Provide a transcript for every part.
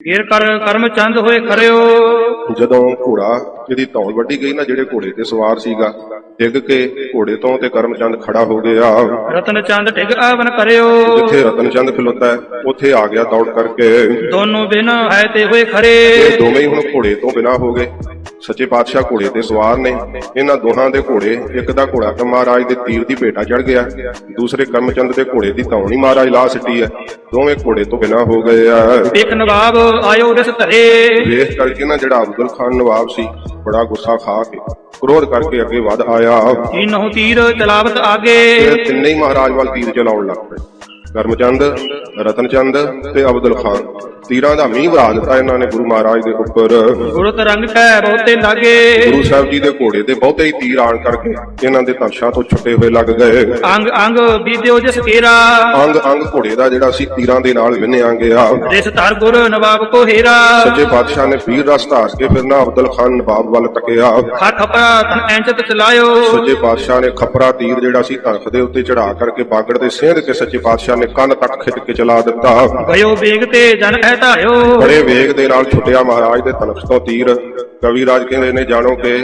ਫੇਰ ਕਰ ਕਰਮ ਚੰਦ ਹੋਏ ਖਰਿਓ। ਜਦੋਂ ਘੋੜਾ ਇਹਦੀ ਧੌਣ ਵੱਢੀ ਗਈ ਨਾ ਜਿਹੜੇ ਘੋੜੇ ਤੇ ਸਵਾਰ ਸੀਗਾ ਡਿੱਗ ਕੇ ਘੋੜੇ ਤੋਂ ਤੇ ਕਰਮਚੰਦ ਖੜਾ ਹੋ ਗਿਆ। ਰਤਨ ਚੰਦ ਢਿਗ ਆਵਨ ਕਰਿਓ। ਜਿੱਥੇ ਰਤਨਚੰਦ ਖਲੋਤਾ ਹੈ ਉੱਥੇ ਆ ਗਿਆ ਦੌੜ ਕਰਕੇ। ਦੋਨੋਂ ਬਿਨ ਹੈ ਤੇ ਹੋਏ ਖਰੇ। ਇਹ ਦੋਵੇਂ ਹੀ ਹੁਣ ਘੋੜੇ ਤੋਂ ਬਿਨਾ ਹੋ ਗਏ। ਸੱਚੇ ਪਾਤਸ਼ਾਹ ਘੋੜੇ ਤੇ ਸਵਾਰ ਨੇ। ਇਹਨਾਂ ਦੋਹਾਂ ਦੇ ਘੋੜੇ ਇੱਕ ਦਾ ਘੋੜਾ ਤਾਂ ਮਹਾਰਾਜ ਦੇ ਤੀਰ ਦੀ ਭੇਟਾ ਚੜ ਗਿਆ। ਦੂਸਰੇ ਕਰਮਚੰਦ ਦੇ ਘੋੜੇ ਦੀ ਧੌਣ ਮਹਾਰਾਜ ਲਾ ਸਿੱਟੀ ਹੈ। ਦੋਵੇਂ ਘੋੜੇ ਤੋਂ ਬਿਨਾ ਹੋ ਗਏ ਆ। ਇੱਕ ਨਵਾਬ ਆਇਓ ਰਿਸ ਧਰੇ। ਵੇਖ ਕਰਕੇ ਨਾ ਜਿਹੜਾ ਅਬਦੁਲ ਖਾਨ ਨਵਾਬ ਸੀ ਬੜਾ ਗੁੱਸਾ ਖਾ ਕੇ ਕ੍ਰੋਧ ਕਰਕੇ ਅੱਗੇ ਵਧ ਆਇਆ। ਤੀਨੋਂ ਤੀਰ ਚਲਾਵਤ ਆਗੇ? ਤਿੰਨੇ ਹੀ ਮਹਾਰਾਜ ਵੱਲ ਤੀਰ ਚਲਾਉਣ ਲੱਗ ਪਏ। ਕਰਮਚੰਦ ਰਤਨਚੰਦ ਤੇ ਅਬਦੁਲ ਖਾਨ। ਤੀਰਾਂ ਦਾ ਮੀਂਹ ਵਰਾ ਦਿੱਤਾ ਇਹਨਾਂ ਨੇ ਗੁਰੂ ਮਹਾਰਾਜ ਦੇ ਉੱਪਰ। ਗੁਰਤ ਰੰਗ ਕੈ ਬਹੁਤੇ ਲਾਗੇ। ਗੁਰੂ ਸਾਹਿਬ ਜੀ ਦੇ ਘੋੜੇ ਤੇ ਬਹੁਤੇ ਹੀ ਤੀਰ ਆਣ ਕਰਕੇ ਇਹਨਾਂ ਦੇ ਧਨਸ਼ਾਂ ਤੋਂ ਛੁੱਟੇ ਹੋਏ ਲੱਗ ਗਏ। ਅੰਗ ਅੰਗ ਬੀਦਿਓ ਜਿਸ ਕੇਰਾ। ਅੰਗ ਅੰਗ ਘੋੜੇ ਦਾ ਜਿਹੜਾ ਸੀ ਤੀਰਾਂ ਦੇ ਨਾਲ ਵਿੰਨਿਆ ਗਿਆ ਰਿਸ ਧਰ ਗੁਰ ਨਵਾਬ ਕੋ ਹੀਰਾ। ਸੱਚੇ ਪਾਤਸ਼ਾਹ ਨੇ ਵੀਰ ਰਸ ਧਾਰ ਕੇ ਫਿਰ ਨਾ ਅਬਦੁਲ ਖਾਨ ਨਵਾਬ ਵੱਲ ਤੱਕਿਆ ਖਾ ਖਪਰਾ ਤਨ ਐਂਚਤ ਚਲਾਇਓ। ਸੱਚੇ ਪਾਤਸ਼ਾਹ ਨੇ ਖਪਰਾ ਤੀਰ ਜਿਹੜਾ ਸੀ ਧਰਫ ਦੇ ਉੱਤੇ ਚੜਾ ਕਰਕੇ ਬਾਗੜ ਦੇ ਸੇਧ ਕੇ ਸੱਚੇ ਪਾਤਸ਼ਾਹ ਨੇ ਕੰਨ ਤੱਕ ਖਿੱਚ ਕੇ ਚਲਾ ਦਿੱਤਾ। ਗਇਓ ਵੇਗ ਤੇ ਜਨ ਐ ਧਾਇਓ ਬੜੇ ਵੇਗ ਦੇ ਨਾਲ ਛੁੱਟਿਆ ਮਹਾਰਾਜ ਦੇ ਧਨੁਸ਼ ਤੋਂ ਤੀਰ। ਕਵੀ ਰਾਜ ਕਹਿੰਦੇ ਨੇ ਜਾਣੋ ਕਿ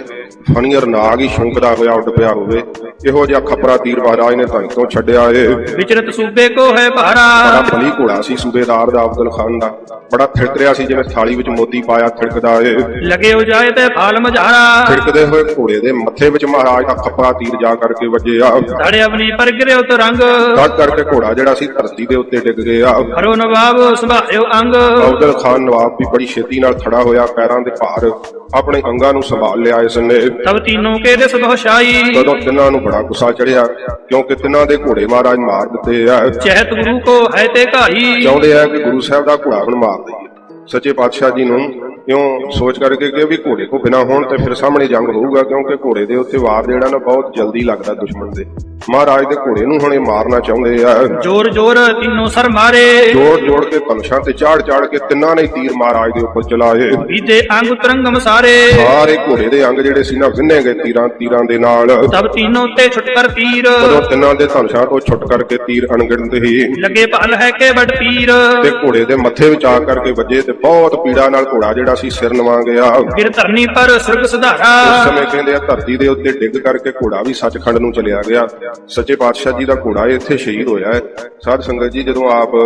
ਫਣੀਰ ਨਾਗ ਹੀ ਸ਼ੰਕਦਾ ਹੋਇਆ ਉੱਡ ਪਿਆ ਹੋਵੇ। ਇਹੋ ਜਿਹਾ ਖਪਰਾ ਤੀਰ ਮਹਾਰਾਜ ਨੇ ਧਨੁਸ਼ ਤੋਂ ਛੱਡਿਆ ਏ। ਵਿਚਰਤ ਸੂਬੇ ਕੋ ਹੈ ਬੜਾ ਭਾਰਾ ਫਲੀ ਘੋੜਾ ਸੀ ਸੂਬੇਦਾਰ ਦਾ ਅਬਦੁਲ ਖਾਨ ਦਾ। ਬੜਾ ਥਿੜਕ ਰਿਹਾ ਸੀ ਜਿਵੇਂ ਥਾਲੀ ਵਿੱਚ ਮੋਤੀ ਪਾਇਆ ਥਿੜਕਦਾ ਏ। ਲਗੇ ਹੋ ਜਾਏ ਤੇ ਫਾਲ ਮਝਾਰਾ ਥਿੜਕਦੇ ਹੋਏ ਘੋੜੇ ਦੇ ਮੱਥੇ ਵਿੱਚ ਮਹਾਰਾਜ ਦਾ ਖਪਰਾ ਤੀਰ ਜਾ ਕਰਕੇ ਵੱਜਿਆ। ਧੜੇ ਅਵਨੀ ਪਰ ਗਿਰਿਓ ਤੋ ਰੰਗ। ਤਦ ਕਰਕੇ ਘੋੜਾ ਜਿਹੜਾ ਸੀ ਧਰਤੀ ਦੇ ਉੱਤੇ ਡਿੱਗ ਗਿਆ। ਹਰੋ ਨਵਾਬ ਸੰਭਾਲਿਓ ਅੰਗ। ਅਬਦੁਲ ਖਾਨ ਨਵਾਬ ਵੀ ਬੜੀ ਛੇਤੀ ਨਾਲ ਖੜਾ ਹੋਇਆ ਪੈਰਾਂ ਦੇ ਭਾਰ ਆਪਣੇ ਅੰਗਾਂ ਨੂੰ ਸੰਭਾਲ ਲਿਆ ਇਸ ਨੇ। ਤਬ ਤੀਨੋਂ ਕੇ ਦਿਸ ਬਹੁਸ਼ਾਈ ਤਦੋਂ ਤਿੰਨਾਂ ਨੂੰ ਬੜਾ ਗੁੱਸਾ ਚੜਿਆ ਕਿਉਂਕਿ ਤਿੰਨਾਂ ਦੇ ਘੋੜੇ ਮਹਾਰਾਜ ਮਾਰ ਦਿੱਤੇ ਆ। ਚਹਿਤ ਗੁਰੂ ਕੋ ਹੈ ਤੇ ਘਾਈ। ਚਾਹੁੰਦੇ ਆ ਕਿ ਗੁਰੂ ਸਾਹਿਬ ਦਾ ਘੋੜਾ ਹੁਣ ਮਾਰ ਦਈਏ। ਸੱਚੇ ਪਾਤਸ਼ਾਹ ਜੀ ਨੂੰ ਇਉਂ ਸੋਚ ਕਰਕੇ ਕਿ ਵੀ ਘੋੜੇ ਕੋ ਬਿਨਾ ਹੋਣ ਤੇ ਫਿਰ ਸਾਹਮਣੇ ਜੰਗ ਹੋਊਗਾ ਕਿਉਂਕਿ ਘੋੜੇ ਦੇ ਉੱਤੇ ਵਾਰ ਜਿਹੜਾ ਨਾ ਬਹੁਤ ਜਲਦੀ ਲੱਗਦਾ ਦੁਸ਼ਮਣ ਦੇ। ਮਹਾਰਾਜ ਦੇ ਘੋੜੇ ਨੂੰ ਹੁਣ ਮਾਰਨਾ ਚਾਹੁੰਦੇ ਆ। ਜੋਰ ਜੋਰ ਤੀਨੋਂ ਸਰ ਮਾਰੇ। ਜੋੜ ਜੋੜ ਕੇ ਕਲਸ਼ਾਂ ਤੇ ਚਾੜ ਚਾੜ ਕੇ ਤਿੰਨਾਂ ਨੇ ਤੀਰ ਮਹਾਰਾਜ ਦੇ ਉੱਪਰ ਚਲਾਏ। ਬੀਜੇ ਅੰਗ ਤਰੰਗਮ ਸਾਰੇ। ਸਾਰੇ ਘੋੜੇ ਦੇ ਅੰਗ ਜਿਹੜੇ ਸੀ ਨਾ ਵਿੰਨੇ ਗਏ ਤੀਰਾਂ ਤੀਰਾਂ ਦੇ ਨਾਲ। ਤਬ ਤੀਨੋਂ ਤੇ ਛੁਟਕਰ ਤੀਰ। ਜਦੋਂ ਤਿੰਨਾਂ ਦੇ ਧਨਸ਼ਾਂ ਤੋਂ ਛੁੱਟ ਕਰਕੇ ਤੀਰ ਅਣਗਿਣਤ ਹੀ ਲਗੇ ਭਲ ਹੈ ਕੇ ਵੱਡ ਪੀਰ ਤੇ ਘੋੜੇ ਦੇ ਮੱਥੇ ਵਿੱਚ ਆ ਕਰਕੇ ਵੱਜੇ ਤੇ ਬਹੁਤ ਪੀੜਾ ਨਾਲ ਘੋੜਾ ਜਿਹੜਾ ਸੀ ਸਿਰ ਨਵਾ ਗਿਆ ਉਸ ਗਿਰ ਧਰਨੀ ਪਰ ਸੁਰਗ ਸੁਧਾਰਾ। ਸਮੇਂ ਕਹਿੰਦੇ ਆ ਧਰਤੀ ਦੇ ਉੱਤੇ ਡਿੱਗ ਕਰਕੇ ਘੋੜਾ ਵੀ ਸੱਚਖੰਡ ਨੂੰ ਚਲਿਆ ਗਿਆ। ਸੱਚੇ ਪਾਤਸ਼ਾਹ ਜੀ ਦਾ ਘੋੜਾ ਇੱਥੇ ਸ਼ਹੀਦ ਹੋਇਆ ਹੈ। ਸਾਧ ਸੰਗਤ ਜੀ ਜਦੋਂ ਆਪ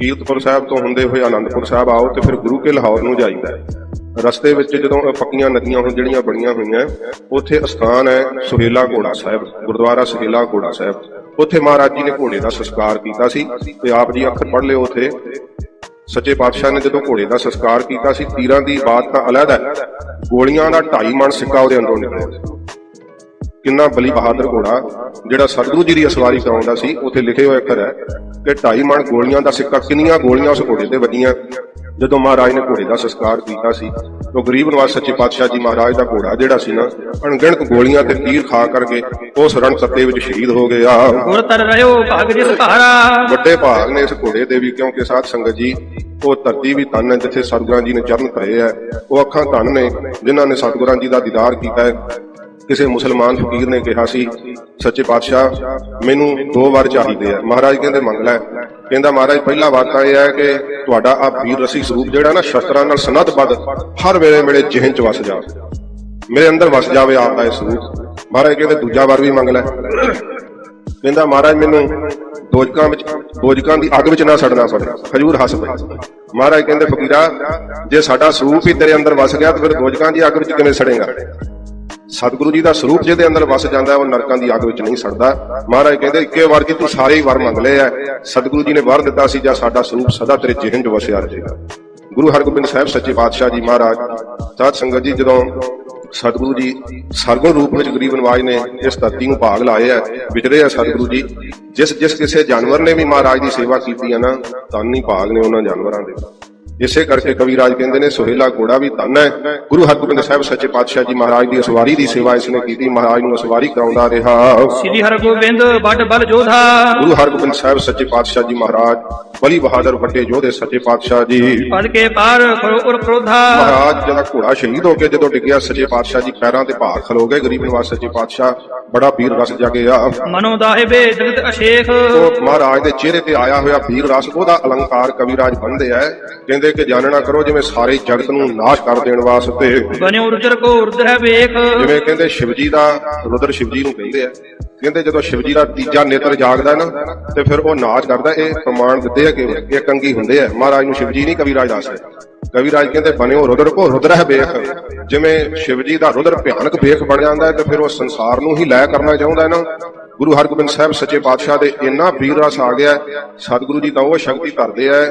ਕੀਰਤਪੁਰ ਸਾਹਿਬ ਤੋਂ ਹੁੰਦੇ ਹੋਏ ਆਨੰਦਪੁਰ ਸਾਹਿਬ ਆਓ ਤੇ ਫਿਰ ਗੁਰੂ ਕੇ ਲਾਹੌਰ ਨੂੰ ਜਾਈਦਾ ਹੈ। ਰਸਤੇ ਵਿੱਚ ਜਦੋਂ ਪੱਕੀਆਂ ਨਦੀਆਂ ਹੁਣ ਜਿਹੜੀਆਂ ਬਣੀਆਂ ਹੋਈਆਂ ਉੱਥੇ ਅਸਥਾਨ ਹੈ ਸੁਹੇਲਾ ਘੋੜਾ ਸਾਹਿਬ ਗੁਰਦੁਆਰਾ ਸੁਹੇਲਾ ਘੋੜਾ ਸਾਹਿਬ। ਉੱਥੇ ਮਹਾਰਾਜ ਜੀ ਨੇ ਘੋੜੇ ਦਾ ਸੰਸਕਾਰ ਕੀਤਾ ਸੀ ਤੇ ਆਪ ਜੀ ਅੱਖਰ ਪੜ੍ਹ ਲਿਓ ਉੱਥੇ। ਸੱਚੇ ਪਾਤਸ਼ਾਹ ਨੇ ਜਦੋਂ ਘੋੜੇ ਦਾ ਸੰਸਕਾਰ ਕੀਤਾ ਸੀ, ਤੀਰਾਂ ਦੀ ਬਾਤ ਤਾਂ ਅਲੱਗ ਹੈ। ਗੋਲੀਆਂ ਦਾ ਢਾਈ ਮਣ ਸਿੱਕਾ ਉਹਦੇ ਅੰਦਰੋਂ ਨਿਕਲਿਆ। ਕਿੰਨਾ ਬਲੀ ਬਹਾਦਰ ਘੋੜਾ, ਜਿਹੜਾ ਸਤਿਗੁਰੂ ਜੀ ਦੀ ਅਸਵਾਰੀ ਕਰਾਉਂਦਾ ਸੀ, ਉੱਥੇ ਲਿਖੇ ਹੋਏ ਅੱਖਰ ਹੈ ਕਿ ਢਾਈ ਮਣ ਗੋਲੀਆਂ ਦਾ ਸਿੱਕਾ, ਕਿੰਨੀਆਂ ਗੋਲੀਆਂ ਉਸ ਘੋੜੇ ਤੇ ਵੱਜੀਆਂ। ਜਦੋਂ ਮਹਾਰਾਜ ਨੇ ਘੋੜੇ ਦਾ ਸੰਸਕਾਰ ਕੀਤਾ ਸੀ ਉਹ ਗਰੀਬ ਨਿਵਾਸ ਸੱਚੇ ਪਾਤਸ਼ਾਹ ਜੀ ਮਹਾਰਾਜ ਦਾ ਘੋੜਾ ਜਿਹੜਾ ਸੀ ਨਾ ਅਣਗਿਣਤ ਗੋਲੀਆਂ ਤੇ ਤੀਰ ਖਾ ਕਰਕੇ ਉਸ ਰਣ ਸੱਤੇ ਵਿੱਚ ਸ਼ਹੀਦ ਹੋ ਗਿਆ ਗੁਰ ਤਰ ਰਹਿਓ ਭਾਗ ਜਿਸ ਭਾਰਾ ਵੱਡੇ ਭਾਗ ਨੇ ਇਸ ਘੋੜੇ ਦੇ ਵੀ ਕਿਉਂਕਿ ਸਾਧ ਸੰਗਤ ਜੀ ਉਹ ਧਰਤੀ ਵੀ ਹੈ ਜਿੱਥੇ ਸਤਿਗੁਰਾਂ ਜੀ ਨੇ ਚਰਨ ਧਰੇ ਹੈ। ਉਹ ਅੱਖਾਂ ਧੰਨ ਨੇ ਜਿਨ੍ਹਾਂ ਨੇ ਸਤਿਗੁਰਾਂ ਜੀ ਦਾ ਦੀਦਾਰ ਕੀਤਾ ਹੈ। ਕਿਸੇ ਮੁਸਲਮਾਨ ਫਕੀਰ ਨੇ ਕਿਹਾ ਸੀ ਸੱਚੇ ਪਾਤਸ਼ਾਹ ਮੈਨੂੰ ਦੋ ਵਾਰ ਚਾਹੀਦੇ ਆ। ਮਹਾਰਾਜ ਕਹਿੰਦੇ ਮੰਗ ਲੈ। ਕਹਿੰਦਾ ਮਹਾਰਾਜ, ਪਹਿਲਾ ਵਾਰ ਇਹ ਹੈ ਕਿ ਤੁਹਾਡਾ ਆ ਵੀਰ ਰਸੀ ਸਰੂਪ ਜਿਹੜਾ ਨਾ ਸ਼ਸਤਰਾਂ ਨਾਲ ਸਨਦਬੱਧ ਹਰ ਵੇਲੇ ਮੇਰੇ ਜ਼ਿਹਨ ਚ ਵਸ ਜਾਵੇ। ਮੇਰੇ ਅੰਦਰ ਵਸ ਜਾਵੇ ਆਪ ਦਾ ਇਹ ਸਰੂਪ। ਮਹਾਰਾਜ ਕਹਿੰਦੇ, ਦੂਜਾ ਵਾਰ ਵੀ ਮੰਗ ਲੈ। ਕਹਿੰਦਾ, ਮਹਾਰਾਜ, ਮੈਨੂੰ ਦੋਜਕਾਂ ਵਿੱਚ, ਦੋਜਕਾਂ ਦੀ ਅੱਗ ਵਿੱਚ ਨਾ ਸੜਨਾ ਪਵੇ ਹਜੂਰ ਹੱਸ ਪਏ। ਮਹਾਰਾਜ ਕਹਿੰਦੇ, ਫਕੀਰਾ, ਜੇ ਸਾਡਾ ਸਰੂਪ ਹੀ ਤੇਰੇ ਅੰਦਰ ਵਸ ਗਿਆ, ਤਾਂ ਫਿਰ ਦੋਜਕਾਂ ਦੀ ਅੱਗ ਵਿੱਚ ਕਿਵੇਂ ਸੜੇਗਾ? ਸਤਿਗੁਰੂ ਜੀ ਦਾ ਸਰੂਪ ਜਿਹਦੇ ਅੰਦਰ ਵਸ ਜਾਂਦਾ, ਉਹ ਨਰਕਾਂ ਦੀ ਅੱਗ ਵਿੱਚ ਨਹੀਂ ਸੜਦਾ। ਮਹਾਰਾਜ ਕਹਿੰਦੇ ਇੱਕੇ ਵਾਰ ਕੀ ਤੂੰ ਸਾਰੇ ਹੀ ਵਰ ਮੰਗ ਲਏ ਆ। ਸਤਿਗੁਰੂ ਜੀ ਨੇ ਵਰ ਦਿੱਤਾ ਸੀ, ਜਾਂ ਸਾਡਾ ਸਰੂਪ ਸਦਾ ਤੇਰੇ ਜਿਹਨ 'ਚ ਵਸਿਆ ਰਹੇਗਾ। ਗੁਰੂ ਹਰਗੋਬਿੰਦ ਸਾਹਿਬ ਸੱਚੇ ਪਾਤਸ਼ਾਹ ਜੀ ਮਹਾਰਾਜ ਸਾਧ ਸੰਗਤ ਜੀ ਜਦੋਂ ਸਤਿਗੁਰੂ ਜੀ ਸਰਗੁਣ ਰੂਪ ਵਿੱਚ ਗਰੀਬ ਨਿਵਾਜ਼ ਨੇ ਇਸ ਧਰਤੀ ਨੂੰ ਭਾਗ ਲਾਏ ਆ, ਵਿਚਰੇ ਆ ਸਤਿਗੁਰੂ ਜੀ, ਜਿਸ ਜਿਸ ਕਿਸੇ ਜਾਨਵਰ ਨੇ ਵੀ ਮਹਾਰਾਜ ਦੀ ਸੇਵਾ ਕੀਤੀ ਹੈ ਨਾ, ਧੰਨ ਹੀ ਭਾਗ ਨੇ ਉਹਨਾਂ ਜਾਨਵਰਾਂ ਦੇ। ਇਸੇ ਕਰਕੇ ਕਵੀ ਰਾਜ ਕਹਿੰਦੇ ਨੇ ਸੁਹੇਲਾ ਘੋੜਾ ਵੀ ਧੰਨ ਹੈ। ਗੁਰੂ ਹਰਗੋਬਿੰਦ ਸਾਹਿਬ ਸੱਚੇ ਪਾਤਸ਼ਾਹ ਜੀ ਮਹਾਰਾਜ ਦੀ ਅਸਵਾਰੀ ਦੀ ਸੇਵਾ ਇਸ ਨੇ ਕੀਤੀ ਮਹਾਰਾਜ ਨੂੰ ਅਸਵਾਰੀ ਕਰਾਉਂਦਾ ਰਿਹਾ। ਸ੍ਰੀ ਹਰਗੋਬਿੰਦ ਵੱਡ ਬਲ ਜੋਧਾ। ਗੁਰੂ ਹਰਗੋਬਿੰਦ ਸਾਹਿਬ ਸੱਚੇ ਪਾਤਸ਼ਾਹ ਜੀ ਮਹਾਰਾਜ ਬਲੀ ਬਹਾਦਰ ਵੱਡੇ ਯੋਧੇ ਸੱਚੇ ਪਾਤਸ਼ਾਹ ਜੀ। ਪਦ ਕੇ ਪਾਰ ਖੜੋ ਉਰ ਕ੍ਰੋਧਾ। ਮਹਾਰਾਜ ਜਿਹੜਾ ਘੋੜਾ ਸ਼ਹੀਦ ਹੋ ਕੇ ਜਦੋਂ ਡਿੱਗਿਆ ਸੱਚੇ ਪਾਤਸ਼ਾਹ ਜੀ ਪੈਰਾਂ ਤੇ ਭਾਰ ਖਲੋ ਗਏ ਗਰੀਬ ਨਿਵਾਸ ਸੱਚੇ ਪਾਤਸ਼ਾਹ ਬੜਾ ਵੀਰ ਰਸ ਜਾਗਿਆ। ਮਨੋ ਦਾਹਿਬੇ ਜਗਤ ਅਸ਼ੇਖ। ਉਹ ਮਹਾਰਾਜ ਦੇ ਚਿਹਰੇ ਤੇ ਆਇਆ ਹੋਇਆ ਵੀਰ ਰਸ ਉਹਦਾ ਅਲੰਕਾਰ ਕਵੀ ਰਾਜ ਬੰਦੇ ਹੈ ਕਹਿੰਦੇ ਕਹਿੰਦੇ ਕਿ ਜਾਣਨਾ ਕਰੋ ਜਿਵੇਂ ਸਾਰੇ ਜਗਤ ਨੂੰ ਨਾਸ਼ ਕਰ ਦੇਣ ਵਾਸਤੇ। ਬਨਿਓ ਰੁਜਰ ਕੋ ਉਰਦ ਹੈ ਵੇਖ। ਜਿਵੇਂ ਕਹਿੰਦੇ ਸ਼ਿਵਜੀ ਦਾ ਰੁਦਰ ਸ਼ਿਵਜੀ ਨੂੰ ਕਹਿੰਦੇ ਆ। ਕਹਿੰਦੇ ਜਦੋਂ ਸ਼ਿਵਜੀ ਦਾ ਤੀਜਾ ਨੇਤਰ ਜਾਗਦਾ ਨਾ ਤੇ ਫਿਰ ਉਹ ਨਾਚ ਕਰਦਾ। ਇਹ ਪ੍ਰਮਾਣ ਦਿੱਤੇ ਆ ਕਿ ਇਹ ਕੰਗੀ ਹੁੰਦੇ ਆ। ਮਹਾਰਾਜ ਨੂੰ ਸ਼ਿਵਜੀ ਨਹੀਂ ਕਵੀਰਾਜ ਦੱਸਦੇ। ਕਵੀਰਾਜ ਕਹਿੰਦੇ ਬਣਿਓ ਰੁਦਰ ਕੋ ਰੁਦਰ ਹੈ ਵੇਖ। ਜਿਵੇਂ ਸ਼ਿਵਜੀ ਦਾ ਰੁਦਰ ਭਿਆਨਕ ਵੇਖ ਬਣ ਜਾਂਦਾ ਹੈ ਤੇ ਫਿਰ ਉਹ ਸੰਸਾਰ ਨੂੰ ਹੀ ਲੈ ਕਰਨਾ ਚਾਹੁੰਦਾ ਹੈ ਨਾ। ਗੁਰੂ ਹਰਗੋਬਿੰਦ ਸਾਹਿਬ ਸੱਚੇ ਪਾਤਸ਼ਾਹ ਦੇ ਇੰਨਾ ਵੀਰ ਰਸ ਆ ਗਿਆ ਸਤਿਗੁਰੂ ਜੀ ਤਾਂ ਉਹ ਸ਼ਕਤੀ ਧਰਦੇ ਆ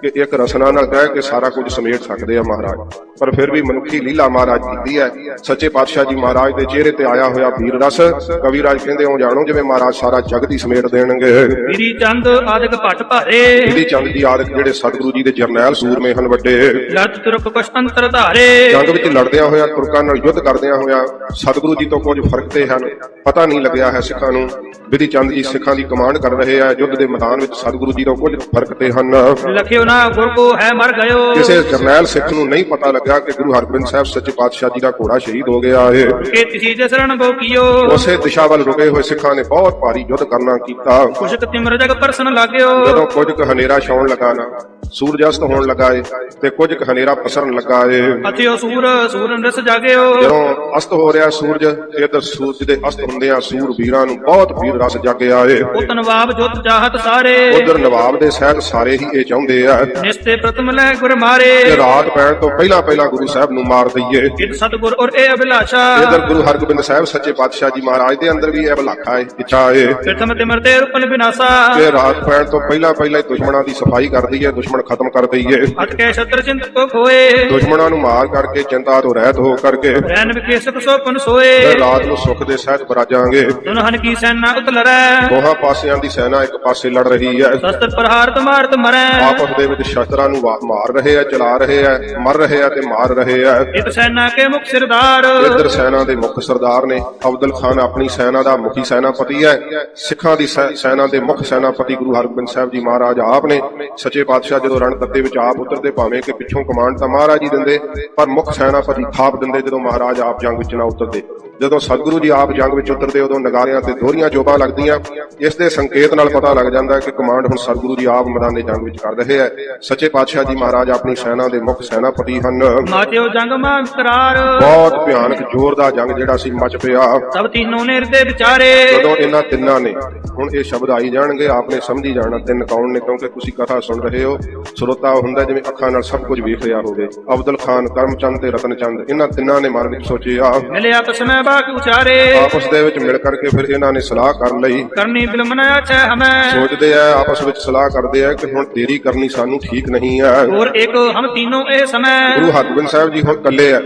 ਕਿ ਇੱਕ ਰਸਨਾ ਨਾਲ ਕਹਿ ਕੇ ਸਾਰਾ ਕੁਝ ਸਮੇਟ ਸਕਦੇ ਆ ਮਹਾਰਾਜ। ਪਰ ਫਿਰ ਵੀ ਮਨੁੱਖੀ ਲੀਲਾ ਮਹਾਰਾਜ ਕੀਤੀ ਹੈ। ਸੱਚੇ ਪਾਤਸ਼ਾਹ ਜੀ ਮਹਾਰਾਜ ਦੇ ਚਿਹਰੇ ਤੇ ਆਇਆ ਹੋਇਆ ਵੀਰ ਰਸ ਕਵੀਰਾਜ ਕਹਿੰਦੇ ਹੋ ਜਾਣੋ ਜਿਵੇਂ ਮਹਾਰਾਜ ਸਾਰਾ ਜਗਤ ਹੀ ਸਮੇਟ ਦੇਣਗੇ। ਵੀਰੀ ਚੰਦ ਆਦਿਕ ਭੱਟ ਭਾਰੇ। ਇਹਦੀ ਚੰਦ ਦੀ ਆਦਤ ਜਿਹੜੇ ਸਤਿਗੁਰੂ ਜੀ ਦੇ ਜਰਨੈਲ ਸੂਰਮੇ ਹਨ ਵੱਡੇ। ਲਤ ਤੁਰਕ ਕੁਛ ਅੰਤਰ ਧਾਰੇ। ਜੰਗ ਵਿੱਚ ਲੜਦਿਆਂ ਹੋਇਆਂ ਤੁਰਕਾਂ ਨਾਲ ਯੁੱਧ ਕਰਦਿਆਂ ਹੋਇਆਂ ਸਤਿਗੁਰੂ ਜੀ ਤੋਂ ਕੁਝ ਫ਼ਰਕ ਤੇ ਹਨ। ਪਤਾ ਨਹੀਂ ਲੱਗਿਆ ਹੈ ਸਿੱਖਾਂ ਨੂੰ। ਵਿਧੀ ਚੰਦ ਜੀ ਸਿੱਖਾਂ ਦੀ ਕਮਾਂਡ ਕਰ ਰਹੇ ਆ। ਯੁੱਧ ਦੇ ਮੈਦਾਨ ਵਿੱਚ ਸਤਿਗੁਰੂ ਜੀ ਤੋਂ ਕੁਝ ਫ਼ਰਕ ਤੇ ਹਨ। ਲਖਿਓ ਨਾ ਗੁਰ ਕੋ ਹੈ ਮਰ ਗਇਓ। ਕਿਸੇ ਜਰਨੈਲ ਸਿੱਖ ਨੂੰ ਨਹੀਂ ਪਤਾ ਲੱਗਾ ਕਿ ਗੁਰੂ ਹਰਗੋਬਿੰਦ ਸਾਹਿਬ ਸੱਚੇ ਪਾਤਸ਼ਾਹ ਜੀ ਦਾ ਘੋੜਾ ਸ਼ਹੀਦ ਹੋ ਗਿਆ ਹੈ। ਕੇ ਤਿਸੀ ਦੇ ਸਰਣ ਬੋ ਕੀਓ। ਉਸੇ ਦਿਸ਼ਾ ਵੱਲ ਰੁਕੇ ਹੋਏ ਸਿੱਖਾਂ ਨੇ ਬਹੁਤ ਭਾਰੀ ਯੁੱਧ ਕਰਨਾ ਕੀਤਾ। ਕੁਸ਼ਕ ਤਿਮਰ ਜਗ ਪਰਸਨ ਲਾਗਿਓ। ਜਦੋਂ ਕੁਝ ਕੁ ਹਨੇਰਾ ਛਾਉਣ ਲੱਗਾ ਨਾ ਸੂਰਜ ਅਸਤ ਹੋਣ ਲੱਗਾ ਏ ਤੇ ਕੁਝ ਕੁ ਹਨੇਰਾ ਪਸਰਨ ਲੱਗਾ ਏ। ਅਥਿਓ ਸੂਰ ਸੂਰਨ ਰਸ ਜਾਗਿਓ ਜਦੋਂ ਅਸਤ ਹੋ ਰਿਹਾ ਸੂਰਜ ਇਧਰ ਸੂਰਜ ਦੇ ਅਸਤ ਹੁੰਦਿਆਂ ਸੂਰ ਵੀਰਾਂ ਨੂੰ ਬਹੁਤ ਵੀਰ ਰਸ ਜਾਗਿਆ ਏ। ਉਤਨ ਵਾਬ ਜੁਤ ਚਾਹਤ ਸਾਰੇ। ਉਧਰ ਨਵਾਬ ਦੇ ਸਹਿਤ ਸਾਰੇ ਹੀ ਇਹ ਚਾਹੁੰਦੇ ਆ। ਨਿਸਤੇ ਪ੍ਰਥਮ ਲੈ ਗੁਰ ਮਾਰੇ। ਰਾਤ ਪੈਣ ਤੋਂ ਪਹਿਲਾਂ ਪਹਿਲਾਂ ਗੁਰੂ ਸਾਹਿਬ ਨੂੰ ਮਾਰ ਦਈਏ। ਇਤ ਸਤਗੁਰ ਔਰ ਇਹ ਅਭਿਲਾਸ਼ਾ। ਇਧਰ ਗੁਰੂ ਹਰਗੋਬਿੰਦ ਸਾਹਿਬ ਸੱਚੇ ਪਾਤਸ਼ਾਹ ਜੀ ਮਹਾਰਾਜ ਦੇ ਅੰਦਰ ਵੀ ਇਹ ਭਲਾਖਾ ਏ ਇੱਛਾ ਏ। ਪ੍ਰਥਮ ਤੇ ਰੁਪਨ ਵਿਨਾਸ਼ਾ ਕਿ ਰਾਤ ਪੈਣ ਤੋਂ ਪਹਿਲਾਂ ਪਹਿਲਾਂ ਹੀ ਦੁਸ਼ਮਣਾਂ ਦੀ ਸਫ਼ਾਈ ਕਰ ਦਈਏ ਦੁਸ਼ਮਣ ਖਤਮ ਕਰ ਦਈਏ। ਅਤ ਕੇ ਛਤਰ ਚਿੰਤ ਕੋ ਖੋਏ। ਦੁਸ਼ਮਣਾਂ ਨੂੰ ਮਾਰ ਕਰਕੇ ਚਿੰਤਾ ਤੋਂ ਰਹਿਤ ਹੋ ਕਰਕੇ ਰੈਨ ਵਿਖੇ ਸੁਖ ਸੋਪਨ ਸੋਏ। ਰਾਤ ਨੂੰ ਸੁੱਖ ਦੇ ਸਹਿਤ ਬਰਾਜਾਂਗੇ। ਤੁਨ ਹਨ ਕੀ ਸੈਨਾ ਉਤਲਰੈ ਦੋਹਾਂ ਪਾਸਿਆਂ ਦੀ ਸੈਨਾ ਇੱਕ ਪਾਸੇ ਲੜ ਰਹੀ ਹੈ। ਸ਼ਸਤਰ ਪ੍ਰਹਾਰ ਤੁਮਾਰਤ ਮਰੈ। ਆਪਸ ਦੇ ਵਿੱਚ ਸ਼ਸਤਰਾਂ ਨੂੰ ਮਾਰ ਰਹੇ ਆ ਚਲਾ ਰਹੇ ਆ ਮਰ ਰਹੇ ਆ ਤੇ ਮਾਰ ਰਹੇ ਆ ਇਤ ਸੈਨਾ ਕੇ ਮੁਖ ਸਿਰਦਾਰ। ਇੱਧਰ ਸੈਨਾ ਦੇ ਮੁੱਖ ਸਰਦਾਰ ਨੇ ਅਬਦੁਲ ਖਾਨ ਆਪਣੀ ਸੈਨਾ ਦਾ ਮੁਖੀ ਸੈਨਾਪਤੀ ਹੈ। ਸਿੱਖਾਂ ਦੀ ਸੈਨਾ ਦੇ ਮੁੱਖ ਸੈਨਾਪਤੀ ਗੁਰੂ ਹਰਗੋਬਿੰਦ ਸਾਹਿਬ ਜੀ ਮਹਾਰਾਜ ਆਪ ਨੇ ਸੱਚੇ ਪਾਤਸ਼ਾਹ ਜਦੋਂ ਰਣ ਤੱਤੇ ਵਿੱਚ ਆਪ ਉਤਰਦੇ ਭਾਵੇਂ ਕਿ ਪਿੱਛੋਂ ਕਮਾਂਡ ਤਾਂ ਮਹਾਰਾਜ ਹੀ ਦਿੰਦੇ, ਪਰ ਮੁੱਖ ਸੈਨਾਪਤੀ ਥਾਪ ਦਿੰਦੇ ਜਦੋਂ ਮਹਾਰਾਜ ਆਪ ਜੰਗ ਵਿੱਚ ਨਾ ਉਤਰਦੇ। ਜਦੋਂ ਸਤਿਗੁਰੂ ਜੀ ਆਪ ਜੰਗ ਵਿੱਚ ਉਤਰਦੇ ਉਦੋਂ ਨਗਾਰਿਆਂ ਤੇ ਦੋਹਰੀਆਂ ਜੋਬਾਂ ਲੱਗਦੀਆਂ ਇਸ ਦੇ ਸੰਕੇਤ ਨਾਲ ਪਤਾ ਲੱਗ ਜਾਂਦਾ ਹੈ ਕਿ ਕਮਾਂਡ ਹੁਣ ਸਤਿਗੁਰੂ ਜੀ ਆਪ ਮੈਦਾਨੇ ਜੰਗ ਵਿੱਚ ਕਰ ਰਹੇ ਹੈ। ਸੱਚੇ ਪਾਤਸ਼ਾਹ ਜੀ ਮਹਾਰਾਜ ਆਪਣੀ ਸੈਨਾ ਦੇ ਮੁੱਖ ਸੈਨਾਪਤੀ ਹਨ। ਮਾਤਿਓ ਜੰਗ ਮਾਂ ਕਰਾਰ ਬਹੁਤ ਭਿਆਨਕ ਜ਼ੋਰ ਦਾ ਜੰਗ ਜਿਹੜਾ ਸੀ ਮਚ ਪਿਆ। ਸਭ ਤੀਨੋਂ ਨੇ ਹਿਰਦੇ ਵਿਚਾਰੇ। ਜਦੋਂ ਇਹਨਾਂ ਤਿੰਨਾਂ ਨੇ ਹੁਣ ਇਹ ਸ਼ਬਦ ਆਈ ਜਾਣਗੇ ਆਪਨੇ ਸਮਝੀ ਜਾਣਾ ਤਿੰਨ ਕੌਣ ਨੇ ਕਿਉਂਕਿ ਤੁਸੀਂ ਕਥਾ ਸੁਣ ਰਹੇ ਹੋ। ਸਰੋਤਾ ਹੁੰਦਾ ਜਿਵੇਂ ਅੱਖਾਂ ਨਾਲ ਸਭ ਕੁਝ ਵੇਖ ਰਿਹਾ ਹੋਵੇ। ਅਬਦੁਲ ਖਾਨ ਕਰਮਚੰਦ ਤੇ ਰਤਨਚੰਦ ਇਹਨਾਂ ਤਿੰਨਾਂ ਨੇ ਮਨ ਵਿੱਚ ਸੋਚਿਆ ਮਿਲੇ ਆਪਸ ਮੈਂ ਬਾਕ ਉਚਾਰੇ। ਆਪਸ ਦੇ ਵਿੱਚ ਮਿਲ ਕਰਕੇ ਫਿਰ ਇਹਨਾਂ ਨੇ ਸਲਾਹ ਕਰ ਲਈ। ਕਰਨੀ ਬਿਲਮ ਨ ਆਛੈ ਹਮੈ। ਸੋਚਦੇ ਆ ਆਪਸ ਵਿੱਚ ਸਲਾਹ ਕਰਦੇ ਆ ਕਿ ਹੁਣ ਤੇਰੀ ਕਰਨੀ ਸਾਨੂੰ ਠੀਕ ਨਹੀਂ ਹੈ ਹੋਰ ਇੱਕ ਹਮ ਤੀਨੋਂ ਇਹ ਸਮੈ। ਗੁਰੂ ਹਰਗੋਬਿੰਦ ਸਾਹਿਬ ਜੀ ਹੁਣ ਇਕੱਲੇ ਆ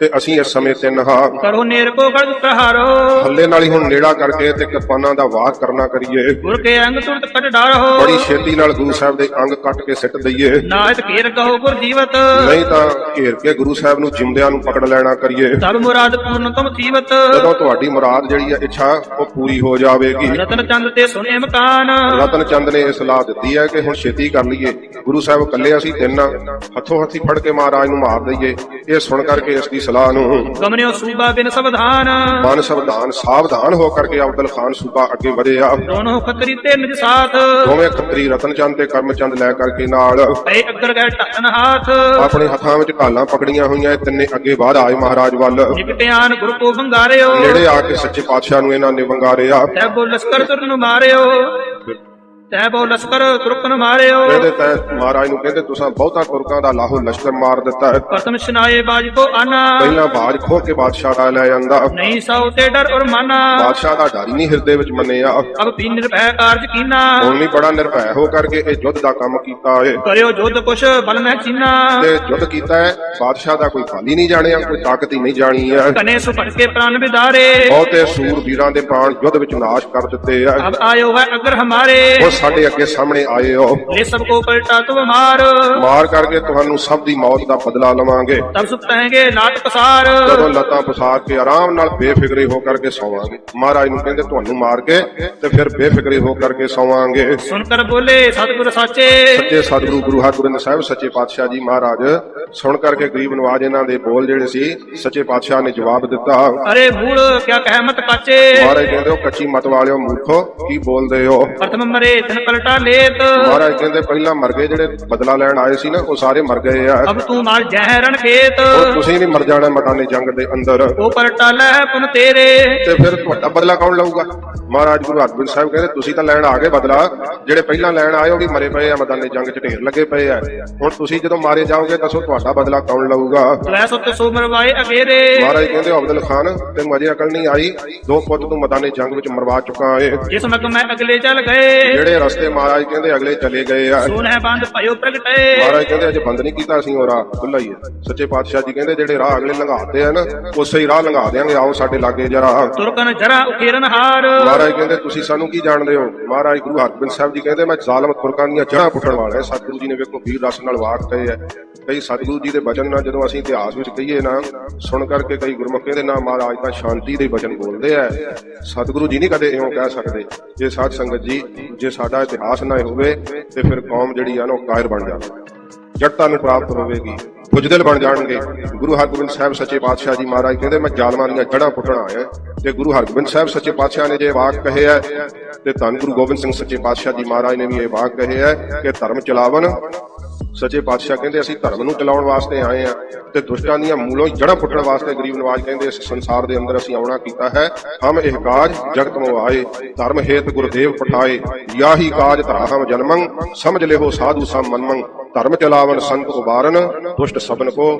ਤੇ ਅਸੀਂ ਇਸ ਸਮੇਂ ਤਿੰਨ ਹਾਂ। ਕਰੋ ਨੇਰ ਕੋ ਗੜ ਪ੍ਰਹਾਰੋ ਹੱਲੇ ਨਾਲ ਹੀ ਹੁਣ ਨੇੜਾ ਕਰਕੇ ਤੇ ਕਿਰਪਾਨਾਂ ਦਾ ਵਾਰ ਕਰਨਾ ਕਰੀਏ। ਗੁਰ ਕੇ ਅੰਗ ਤੁਰਤ ਕਟ ਡਾਰੋ। ਬੜੀ ਛੇਤੀ ਨਾਲ ਗੁਰੂ ਸਾਹਿਬ ਦੇ ਅੰਗ ਕੱਟ ਕੇ ਸਿੱਟ ਦਈਏ। ਨਾਇਤ ਘੇਰ ਕਹੋ ਗੁਰ ਜੀਵਤ ਨਹੀਂ ਤਾਂ ਘੇਰ ਕੇ ਗੁਰੂ ਸਾਹਿਬ ਨੂੰ ਜਿੰਦਿਆਂ ਨੂੰ ਪਕੜ ਲੈਣਾ ਕਰੀਏ। ਸਭ ਮੁਰਾਦ ਪੂਰਨ ਤੁਮ ਥੀਵਤ ਜਦੋਂ ਤੁਹਾਡੀ ਮੁਰਾਦ ਜਿਹੜੀ ਆ ਇੱਛਾ ਉਹ ਪੂਰੀ ਹੋ ਜਾਵੇਗੀ। ਰਤਨ ਚੰਦ ਤੇ ਸੁਨੇ ਮਕਾਨ। ਰਤਨ ਚੰਦ ਨੇ ਇਹ ਸਲਾਹ ਦਿੱਤੀ ਹੈ ਕਿ ਹੁਣ ਛੇਤੀ ਕਰ ਲਈਏ। ਗੁਰੂ ਸਾਹਿਬ ਇਕੱਲੇ ਅਸੀਂ ਤਿੰਨ ਹੱਥੋਂ ਹੱਥੀ ਫੜ ਕੇ ਮਹਾਰਾਜ ਨੂੰ ਮਾਰ ਦਈਏ। ਇਹ ਸੁਣ ਕਰਕੇ ਇਸ ਦੀ ਸਲਾਹ ਨੂੰ ਗਮਨਿਓ ਸੂਬਾ ਬਿਨ ਸਵਧਾਨ। ਮਨ ਸਾਵਧਾਨ ਸਾਵਧਾਨ ਹੋ ਕਰਕੇ ਅਬਦੁਲ ਖਾਨ ਸੂਬਾ ਅੱਗੇ ਵਧਿਆ। ਦੋਨੋਂ ਖੱਤਰੀ ਤੇ ਨਿਜ ਸਾਥ। ਦੋਵੇਂ ਖੱਤਰੀ ਰਤਨ ਚੰਦ ਤੇ ਕਰਮਚੰਦ ਲੈ ਕਰਕੇ ਨਾਲ। ਪਏ ਅੱਗਰ ਗਏ ਢੱਕਨ ਹਾਥ। ਆਪਣੇ ਹੱਥਾਂ ਵਿੱਚ ਢਾਲਾਂ ਪਕੜੀਆਂ ਹੋਈਆਂ। ਇਹ ਤਿੰਨੇ ਅੱਗੇ ਬਾਹਰ ਆਏ ਮਹਾਰਾਜ ਵੱਲ। ਨਿਕਟਿਆਨ ਗੁਰੂ ਕੋ ਬੰਗਾਰਿਓ ਨੇੜੇ ਆ ਕੇ ਸੱਚੇ ਪਾਤਸ਼ਾਹ ਨੂੰ ਇਹਨਾਂ ਨੇ ਵੰਗਾਰਿਆ। ਤੈਬੋ ਲਸ਼ਕਰ ਤੁਰਨ ਮਾਰਿਓ। ਤੈ ਬਹੁ ਲਸ਼ਕਰ ਤੁਰਕਨ ਮਾਰਿਓ। ਇਹਦੇ ਤੈ ਮਹਾਰਾਜ ਨੂੰ ਕਹਿੰਦੇ ਤੁਸੀਂ ਬਹੁਤਾ ਤੁਰਕਾਂ ਦਾ ਲਾਹੋ ਲਸ਼ਕਰ ਮਾਰ ਦਿੱਤਾ ਹੈ। ਕਸਮ ਸੁਨਾਏ ਬਾਜ ਕੋ ਆਨਾ। ਪਹਿਲਾਂ ਬਾਜ ਖੋ ਕੇ ਬਾਦਸ਼ਾਹ ਦਾ ਲੈ ਜਾਂਦਾ। ਨਹੀਂ ਸੌ ਤੇ ਡਰ ਔਰ ਮਾਨਾ। ਬਾਦਸ਼ਾਹ ਦਾ ਡਰ ਨਹੀਂ ਹਿਰਦੇ ਵਿੱਚ ਮੰਨਿਆ। ਅਬ ਵੀ ਨਿਰਭੈ ਕਾਰਜ ਕੀਨਾ। ਹੁਣ ਵੀ ਬੜਾ ਨਿਰਭੈ ਹੋ ਕਰਕੇ ਇਹ ਜੁੱਧ ਦਾ ਕੰਮ ਕੀਤਾ ਹੈ ਕਰਿਓ ਜੁੱਧ ਕੁਛ ਬਲ ਮੈਂ ਚੀਨਾ। ਤੇ ਜੁੱਧ ਕੀਤਾ ਹੈ ਬਾਦਸ਼ਾਹ ਦਾ ਕੋਈ ਖਾਲੀ ਨਹੀਂ ਜਾਣਿਆ ਕੋਈ ਤਾਕਤ ਹੀ ਨਹੀਂ ਜਾਣੀ ਹੈ। ਕਨੇ ਸੁ ਕੇ ਪ੍ਰਾਨ ਵਿਦਾਰੇ। ਬਹੁਤੇ ਸੂਰ ਵੀਰਾਂ ਦੇ ਪ੍ਰਾਣ ਜੁੱਧ ਵਿੱਚ ਨਾਸ਼ ਕਰ ਦਿੱਤੇ ਆ। ਅਬ ਆਇਓ ਹੈ ਅਗਰ ਹਮਾਰੇ। ਸਾਡੇ ਅੱਗੇ ਸਾਹਮਣੇ ਆਏ ਹੋ। ਨਿਸਬ ਕੋ ਪਲਟਾ ਤੁਮ ਮਾਰ। ਮਾਰ ਕਰਕੇ ਤੁਹਾਨੂੰ ਸਭ ਦੀ ਮੌਤ ਦਾ ਬਦਲਾ ਲਵਾਂਗੇ। ਤਬ ਸੁਤ ਕਹਾਂਗੇ ਨਾਟ ਪਸਾਰ। ਜਦੋਂ ਲਤਾ ਪਸਾਰ ਕੇ ਆਰਾਮ ਨਾਲ ਬੇਫਿਕਰੀ ਹੋ ਕਰਕੇ ਸੌਵਾਂਗੇ। ਮਹਾਰਾਜ ਨੂੰ ਕਹਿੰਦੇ ਤੁਹਾਨੂੰ ਮਾਰ ਕੇ ਤੇ ਫਿਰ ਬੇਫਿਕਰੀ ਹੋ ਕਰਕੇ ਸੌਵਾਂਗੇ। ਸੁਣ ਕਰ ਬੋਲੇ ਸਤਿਗੁਰ ਸਾਚੇ। ਸੱਚੇ ਸਤਿਗੁਰੂ ਗੁਰੂ ਹਰਗੋਬਿੰਦ ਸਾਹਿਬ ਸੱਚੇ ਪਾਤਸ਼ਾਹ ਜੀ ਮਹਾਰਾਜ ਸੁਣ ਕਰਕੇ ਗਰੀਬ ਨਵਾਜ ਇਹਨਾਂ ਦੇ ਬੋਲ ਜਿਹੜੇ ਸੀ ਸੱਚੇ ਪਾਤਸ਼ਾਹ ਨੇ ਜਵਾਬ ਦਿੱਤਾ। ਅਰੇ ਮੂੜ ਕਿਆ ਕਹਿ ਕਾਚੇ। ਮਹਾਰਾਜ ਕਹਿੰਦੇ ਹੋ ਕੱਚੀ ਮਤ ਵਾਲਿਓ ਮੂਖੋ ਕੀ ਬੋਲਦੇ ਹੋ? ਪ੍ਰਥਮ ਮਰੇ ਤਨ ਪਲਟਾ ਲੇਤ। ਮਹਾਰਾਜ ਕਹਿੰਦੇ ਪਹਿਲਾਂ ਮਰ ਗਏ ਜਿਹੜੇ ਬਦਲਾ ਲੈਣ ਆਏ ਸੀ ਨਾ ਉਹ ਸਾਰੇ ਮਰ ਗਏ ਆ। ਅਬ ਤੂੰ ਮਾਰ ਜਹਿਰਨ ਖੇਤ। ਤੁਸੀਂ ਨਹੀਂ ਮਰ ਜਾਣਾ ਮੈਦਾਨੇ ਜੰਗ ਦੇ ਅੰਦਰ। ਉਹ ਪਲਟਾ ਲੈ ਪੁਨ ਤੇਰੇ। ਤੇ ਫਿਰ ਤੁਹਾਡਾ ਬਦਲਾ ਕੌਣ ਲਊਗਾ? ਮਹਾਰਾਜ ਗੁਰੂ ਹਰਗੋਬਿੰਦ ਸਾਹਿਬ ਕਹਿੰਦੇ ਤੁਸੀਂ ਤਾਂ ਲੈਣ ਆ ਗਏ ਬਦਲਾ। ਜਿਹੜੇ ਪਹਿਲਾਂ ਲੈਣ ਆਏ ਉਹ ਵੀ ਮਰੇ ਪਏ ਆ ਮੈਦਾਨੇ ਜੰਗ 'ਚ ਢੇਰ ਲੱਗੇ ਪਏ ਆ। ਹੁਣ ਤੁਸੀਂ ਜਦੋਂ ਮਾਰੇ ਜਾਓਗੇ ਦੱਸੋ ਤੁਹਾਡਾ ਬਦਲਾ ਕੌਣ ਲਊਗਾ? ਲੈ ਸੁਤ ਸੋ ਮਰਵਾਏ ਅਗੇਰੇ। ਮਹਾਰਾਜ ਕਹਿੰਦੇ ਅਬਦੁਲ ਖਾਨ ਤੈਨੂੰ ਅਜੇ ਅਕਲ ਨਹੀਂ ਆਈ। ਦੋ ਪੁੱਤ ਤੂੰ ਮੈਦਾਨੇ ਜੰਗ ਵਿੱਚ ਮਰਵਾ ਚੁੱਕਾ ਏ। ਜਿਸ ਮਗ ਮੈਂ ਅਗਲੇ ਚਲ ਗਏ। ਜਿਹੜੇ ਰਸਤੇ ਮਹਾਰਾਜ ਕਹਿੰਦੇ ਅਗਲੇ ਚਲੇ ਗਏ ਆ। ਸੋਨ ਹੈ ਬੰਦ ਭਇਓ ਪ੍ਰਗਟੇ। ਮਹਾਰਾਜ ਕਹਿੰਦੇ ਅਜੇ ਬੰਦ ਨਹੀਂ ਕੀਤਾ ਅਸੀਂ ਉਹ ਰਾਹ ਖੁੱਲਾ ਹੀ ਹੈ। ਸੱਚੇ ਪਾਤਸ਼ਾਹ ਜੀ ਕਹਿੰਦੇ ਜਿਹੜੇ ਰਾਹ ਅਗਲੇ ਲੰਘਾਤੇ ਆ ਨਾ ਉਸੇ ਹੀ ਰਾਹ ਲੰਘਾ ਦੇਾਂਗੇ ਆਓ ਸਾਡੇ ਲਾਗੇ ਜਰਾ। ਤੁਰਕਨ ਜਰਾ ਉਖੇਰਨ ਹਾਰ। ਮਹਾਰਾਜ ਕਹਿੰਦੇ ਤੁਸੀਂ ਸਾਨੂੰ ਕੀ ਜਾਣਦੇ ਹੋ? ਮਹਾਰਾਜ ਗੁਰੂ ਹਰਗੋਬਿੰਦ ਸਾਹਿਬ ਜੀ ਕਹਿੰਦੇ ਮੈਂ ਜ਼ਾਲਮ ਤੁਰਕਾਂ ਦੀਆਂ ਜੜ੍ਹਾਂ ਪੁੱਟਣ ਵਾਲਾ ਹਾਂ। ਸਤਿਗੁਰੂ ਜੀ ਨੇ ਵੇਖੋ ਵੀਰ ਰਸ ਨਾਲ ਵਾਕ ਕਹੇ ਆ। ਕਈ ਸਤਿਗੁਰੂ ਜੀ ਦੇ ਬਚਨ ਨਾਲ ਜਦੋਂ ਅਸੀਂ ਇਤਿਹਾਸ ਵਿੱਚ ਕਹੀਏ ਨਾ ਸੁਣ ਕਰਕੇ ਕਈ ਗੁਰਮੁਖ ਕਹਿੰਦੇ ਨਾ ਮਹਾਰਾਜ ਤਾਂ ਸ਼ਾਂਤੀ ਦੇ ਬਚਨ ਬੋਲਦੇ ਆ। ਸਤਿਗੁਰੂ ਜੀ ਨਹੀਂ ਕਦੇ ਇਉਂ ਕਹਿ ਸਕਦੇ। ਜੇ ਸਾਧ ਸੰਗਤ ਜੀ ਜੇ ਸਾਡਾ ਇਤਿਹਾਸ ਨਾ ਹੋਵੇ ਤੇ ਫਿਰ ਕੌਮ ਜਿਹੜੀ ਆ ਨਾ ਉਹ ਕਾਇਰ ਬਣ ਜਾਵੇ। ਜੱਟਾਂ ਨੂੰ ਪ੍ਰਾਪਤ ਹੋਵੇਗੀ ਬੁਜਦਲ ਬਣ ਜਾਣਗੇ। ਗੁਰੂ ਹਰਗੋਬਿੰਦ ਸਾਹਿਬ ਸੱਚੇ ਪਾਤਸ਼ਾਹ ਜੀ ਮਹਾਰਾਜ ਕਹਿੰਦੇ, ਮੈਂ ਜ਼ਾਲਮਾਂ ਦੀਆਂ ਜੜ੍ਹਾਂ ਪੁੱਟਣ ਆਇਆ ਤੇ ਗੁਰੂ ਹਰਗੋਬਿੰਦ ਸਾਹਿਬ ਸੱਚੇ ਪਾਤਸ਼ਾਹ ਨੇ ਜੇ ਵਾਕ ਕਹੇ ਹੈ ਤੇ ਧੰਨ ਗੁਰੂ ਗੋਬਿੰਦ ਸਿੰਘ ਸੱਚੇ ਪਾਤਸ਼ਾਹ ਜੀ ਮਹਾਰਾਜ ਨੇ ਵੀ ਇਹ ਵਾਕ ਕਹੇ ਹੈ ਕਿ ਧਰਮ ਚਲਾਵਨ ਸੱਚੇ ਪਾਤਸ਼ਾਹ ਕਹਿੰਦੇ ਅਸੀਂ ਧਰਮ ਨੂੰ ਚਲਾਉਣ ਵਾਸਤੇ ਆਏ ਆ ਤੇ ਦੁਸ਼ਟਾਂ ਦੀਆਂ ਮੂਲੋਂ ਜੜ੍ਹਾਂ ਪੁੱਟਣ ਵਾਸਤੇ ਗਰੀਬ ਨਵਾਜ ਕਹਿੰਦੇ ਇਸ ਸੰਸਾਰ ਦੇ ਅੰਦਰ ਅਸੀਂ ਆਉਣਾ ਕੀਤਾ ਹੈ, ਹਮ ਇਹ ਕਾਜ ਜਗਤ ਮਵਾਏ ਧਰਮ ਹੇਤ ਗੁਰਦੇਵ ਪਠਾਏ, ਯਾਹੀ ਕਾਜ ਧਰਾਹਮ ਜਨਮੰ, ਸਮਝ ਲਿਓ ਸਾਧੂ ਸਮ ਮਨਮੰ, ਧਰਮ ਚਲਾਵਨ ਸੰਤ ਉਬਾਰਨ, ਦੁਸ਼ਟ ਸਬਨ ਕੋ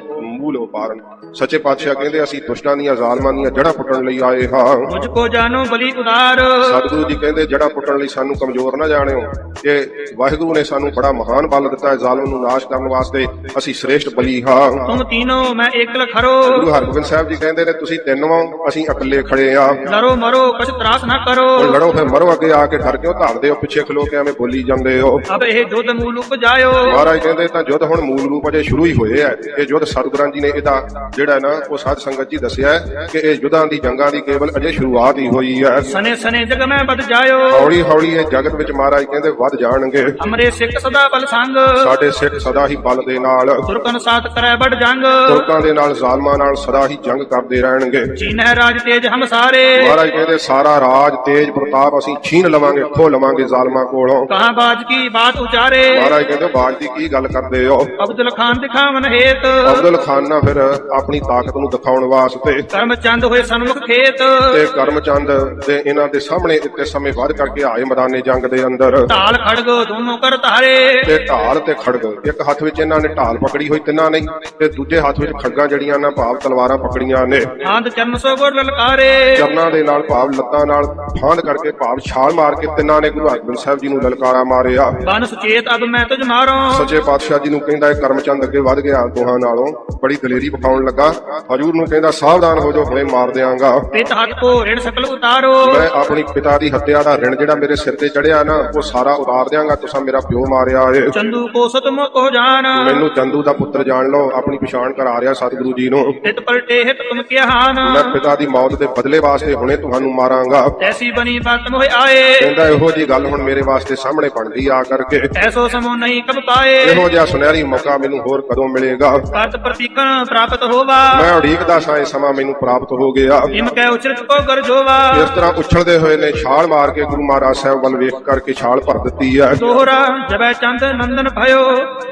ਮੂਲ ਉਪਾਰਨ ਸੱਚੇ ਪਾਤਸ਼ਾਹ ਕਹਿੰਦੇ ਅਸੀਂ ਦੁਸ਼ਟਾਂ ਦੀਆਂ ਜ਼ਾਲਮਾਂ ਦੀਆਂ ਜੜ੍ਹਾਂ ਪੁੱਟਣ ਲਈ ਆਏ ਹਾਂ। ਮੁਝ ਕੋ ਜਾਨੋ ਬਲੀ ਉਦਾਰ। ਸਤਿਗੁਰੂ ਜੀ ਕਹਿੰਦੇ ਜੜਾ ਪੁੱਟਣ ਲਈ ਸਾਨੂੰ ਕਮਜ਼ੋਰ ਨਾ ਜਾਣਿਓ। ਕਿ ਵਾਹਿਗੁਰੂ ਨੇ ਸਾਨੂੰ ਬੜਾ ਮਹਾਨ ਬਲ ਦਿੱਤਾ ਹੈ ਜ਼ਾਲਮ ਨੂੰ ਨਾਸ਼ ਕਰਨ ਵਾਸਤੇ। ਅਸੀਂ ਸ੍ਰੇਸ਼ਟ ਬਲੀ ਹਾਂ। ਤੁਮ ਤੀਨੋ ਮੈਂ ਏਕਲ ਖਰੋ। ਗੁਰੂ ਹਰਗੋਬਿੰਦ ਸਾਹਿਬ ਜੀ ਕਹਿੰਦੇ ਨੇ ਤੁਸੀਂ ਤਿੰਨੋਂ ਅਸੀਂ ਇਕੱਲੇ ਖੜੇ ਆ। ਲਰੋ ਮਰੋ ਕਛ ਤਰਾਸ ਨਾ ਕਰੋ। ਲੜੋ ਫਿਰ ਮਰੋ ਅੱਗੇ ਆ ਕੇ ਡਰ ਕਿਉਂ ਧਾਰਦੇ ਹੋ ਪਿੱਛੇ ਖਲੋ ਕੇ ਐਵੇਂ ਬੋਲੀ ਜਾਂਦੇ ਹੋ। ਅਬ ਇਹ ਜੁਦ ਮੂਲ ਉਪ ਜਾਇਓ ਮਹਾਰਾਜ ਕਹਿੰਦੇ ਤਾਂ ਯੁੱਧ ਹੁਣ ਮੂਲ ਰੂਪ ਅਜੇ ਸ਼ੁਰੂ ਹੀ ਹੋਏ ਆ ਇਹ ਯੁੱਧ ਸਤਿਗੁਰਾਂ ਜੀ ਨੇ ਇਹਦਾ ਜਿਹੜਾ ਨਾ ਉਹ ਸਾਧ ਸੰਗਤ ਜੀ ਦੱਸਿਆ ਕਿ ਇਹ ਯੁੱਧਾਂ ਦੀ ਜੰਗਾਂ ਦੀ ਕੇਵਲ ਅਜੇ ਸ਼ੁਰੂਆਤ ਹੀ ਹੋਈ ਹੈ। ਸਨੇ ਸਨੇ ਜਗ ਮੈਂ ਬਦ ਜਾਇਓ। ਹੌਲੀ ਹੌਲੀ ਇਹ ਜਗਤ ਵਿੱਚ ਮਹਾਰਾਜ ਕਹਿੰਦੇ ਵੱਧ ਜਾਣਗੇ। ਅਮਰੇ ਸਿੱਖ ਸਦਾ ਬਲ ਸੰਗ। ਸਾਡੇ ਸਿੱਖ ਸਦਾ ਹੀ ਬਲ ਦੇ ਨਾਲ। ਤੁਰਕਨ ਸਾਥ ਕਰੈ ਬੜ ਜੰਗ। ਤੁਰਕਾਂ ਦੇ ਨਾਲ ਜ਼ਾਲਮਾਂ ਨਾਲ ਸਦਾ ਹੀ ਜੰਗ ਕਰਦੇ ਰਹਿਣਗੇ। ਚੀਨਹਿ ਰਾਜ ਤੇਜ ਹਮ ਸਾਰੇ ਮਹਾਰਾਜ ਕਹਿੰਦੇ ਸਾਰਾ ਰਾਜ ਤੇਜ ਪ੍ਰਤਾਪ ਅਸੀਂ ਛੀਨ ਲਵਾਂਗੇ ਖੋ ਲਵਾਂਗੇ ਜ਼ਾਲਮਾਂ ਕੋਲੋਂ। ਕਹਾਂ ਬਾਜ ਕੀ ਬਾਤ ਉਚਾਰੇ। ਮਹਾਰਾਜ ਕਹਿੰਦੇ ਬਾਜ ਦੀ ਕੀ ਗੱਲ ਕਰਦੇ ਹੋ? ਅਬਦੁਲ ਖਾਨ ਦਿਖਾਵਨ ਹੇਤ। ਅਬਦੁਲ ਖਾਨ ਨਾ ਫਿਰ ਆਪਣੀ ਤਾਕਤ ਨੂੰ ਦਿਖਾਉਣ ਵਾਸਤੇ। ਕਰਮ ਚੰਦ ਹੋਏ ਸਨਮੁਖ ਖੇਤ। ਤੇ ਕਰਮਚੰਦ ਦੇ ਇਹਨਾਂ ਦੇ ਸਾਹਮਣੇ ਇੱਥੇ ਸਮੇਂ ਵੱਧ ਕਰਕੇ ਆਏ ਮੈਦਾਨੇ ਜੰਗ ਦੇ ਅੰਦਰ। ਢਾਲ ਖੜਗ ਦੋਨੋਂ ਕਰ ਧਾਰੇ। ਤੇ ਢਾਲ ਤੇ ਖੜਗ ਇੱਕ ਹੱਥ ਵਿੱਚ ਇਹਨਾਂ ਨੇ ਢਾਲ ਪਕੜੀ ਹੋਈ ਤਿੰਨਾਂ ਨੇ ਤੇ ਦੂਜੇ ਹੱਥ ਵਿੱਚ ਖੜਗਾਂ ਜਿਹੜੀਆਂ ਨਾ ਭਾਵ ਤਲਵਾਰਾਂ ਪਕੜੀਆਂ ਨੇ। ਆਂਦ ਚਰਨ ਸੋ ਗੁਰ ਲਲਕਾਰੇ। ਚਰਨਾਂ ਦੇ ਨਾਲ ਭਾਵ ਲੱਤਾਂ ਨਾਲ ਫਾਂਦ ਕਰਕੇ ਭਾਵ ਛਾਲ ਮਾਰ ਕੇ ਤਿੰਨਾਂ ਨੇ ਗੁਰੂ ਹਰਗੋਬਿੰਦ ਸਾਹਿਬ ਜੀ ਨੂੰ ਲਲਕਾਰਾ ਮਾਰਿਆ। ਬਨ ਸੁਚੇਤ ਅਬ ਮੈਂ ਤੁਝ ਮਾਰੋ। ਸੱਚੇ ਪਾਤਸ਼ਾਹ ਜੀ ਨੂੰ ਕਹਿੰਦਾ ਇਹ ਕਰਮਚੰਦ ਅੱਗੇ ਵੱਧ ਗਿਆ ਦੋਹਾਂ ਨਾਲੋਂ। ਬੜੀ ਦਲੇਰੀ ਵਿਖਾਉਣ ਲੱਗਾ। ਹਜੂਰ ਨੂੰ ਕਹਿੰਦਾ ਸਾਵਧਾਨ ਹੋ ਜਾਓ ਹੁਣੇ ਮਾਰ ਦਿਆਂਗਾ। ਪਿਤ ਹੱਥ ਕੋ ਰਿਣ ਸਕਲ ਉਤਾਰੋ। ਮੈਂ ਆਪਣੀ ਪਿਤਾ ਦੀ ਹੱਤਿਆ ਦਾ ਰਿਣ ਜਿਹੜਾ ਮੇਰੇ ਸਿਰ ਤੇ ਚੜਿਆ ਨਾ ਉਹ ਸਾਰਾ ਉਤਾਰ ਦਿਆਂਗਾ ਤੁਸੀਂ ਮੇਰਾ ਪਿਓ ਮਾਰਿਆ ਏ। ਚੰਦੂ ਕੋ ਸਤਮ ਕੋ ਜਾਨ ਮੈਨੂੰ ਚੰਦੂ ਦਾ ਪੁੱਤਰ ਜਾਣ ਲਓ ਆਪਣੀ ਪਛਾਣ ਕਰਾ ਰਿਹਾ ਸਤਿਗੁਰੂ ਜੀ ਨੂੰ। ਤਿਤ ਪਲਟੇ ਹਿਤ ਤੁਮ ਕਿਆ ਹਾਨ। ਮੈਂ ਪਿਤਾ ਦੀ ਮੌਤ ਦੇ ਬਦਲੇ ਵਾਸਤੇ ਹੁਣੇ ਤੁਹਾਨੂੰ ਮਾਰਾਂਗਾ। ਐਸੀ ਬਣੀ ਬਾਤ ਮੋਹਿ ਆਏ। ਕਹਿੰਦਾ ਇਹੋ ਜੀ ਗੱਲ ਹੁਣ ਮੇਰੇ ਵਾਸਤੇ ਸਾਹਮਣੇ ਬਣਦੀ ਆ ਕਰਕੇ। ਐਸੋ ਸਮੋ ਨਹੀਂ ਕਬ ਪਾਏ। ਇਹੋ ਜਿਹਾ ਸੁਨਹਿਰੀ ਮੌਕਾ ਮੈਨੂੰ ਹੋਰ ਕਦੋਂ ਮਿਲੇਗਾ? ਕਰਤ ਪ੍ਰਤੀਕਨ ਪ੍ਰਾਪਤ ਹੋਵਾ। ਮੈਂ ਉਡੀਕਦਾ ਸਾਂ ਇਹ ਸਮਾਂ ਮੈਨੂੰ ਪ੍ਰਾਪਤ ਹੋ ਗਿਆ। ਇਮ ਕੈ ਉਚਰਤ ਕੋ ਗਰਜੋਵਾ ਇਸ ਤਰ੍ਹਾਂ ਉਛਲਦੇ ਹੋਏ ਨੇ ਛਾਲ ਮਾਰ ਕੇ ਗੁਰੂ ਮਹਾਰਾਜ ਸਾਹਿਬ ਵੱਲ ਵੇਖ ਕਰਕੇ ਛਾਲ ਭਰ ਦਿੱਤੀ ਹੈ। ਦੋਹਰਾ ਜਬੈ ਚੰਦ ਨੰਦਨ ਭਇਓ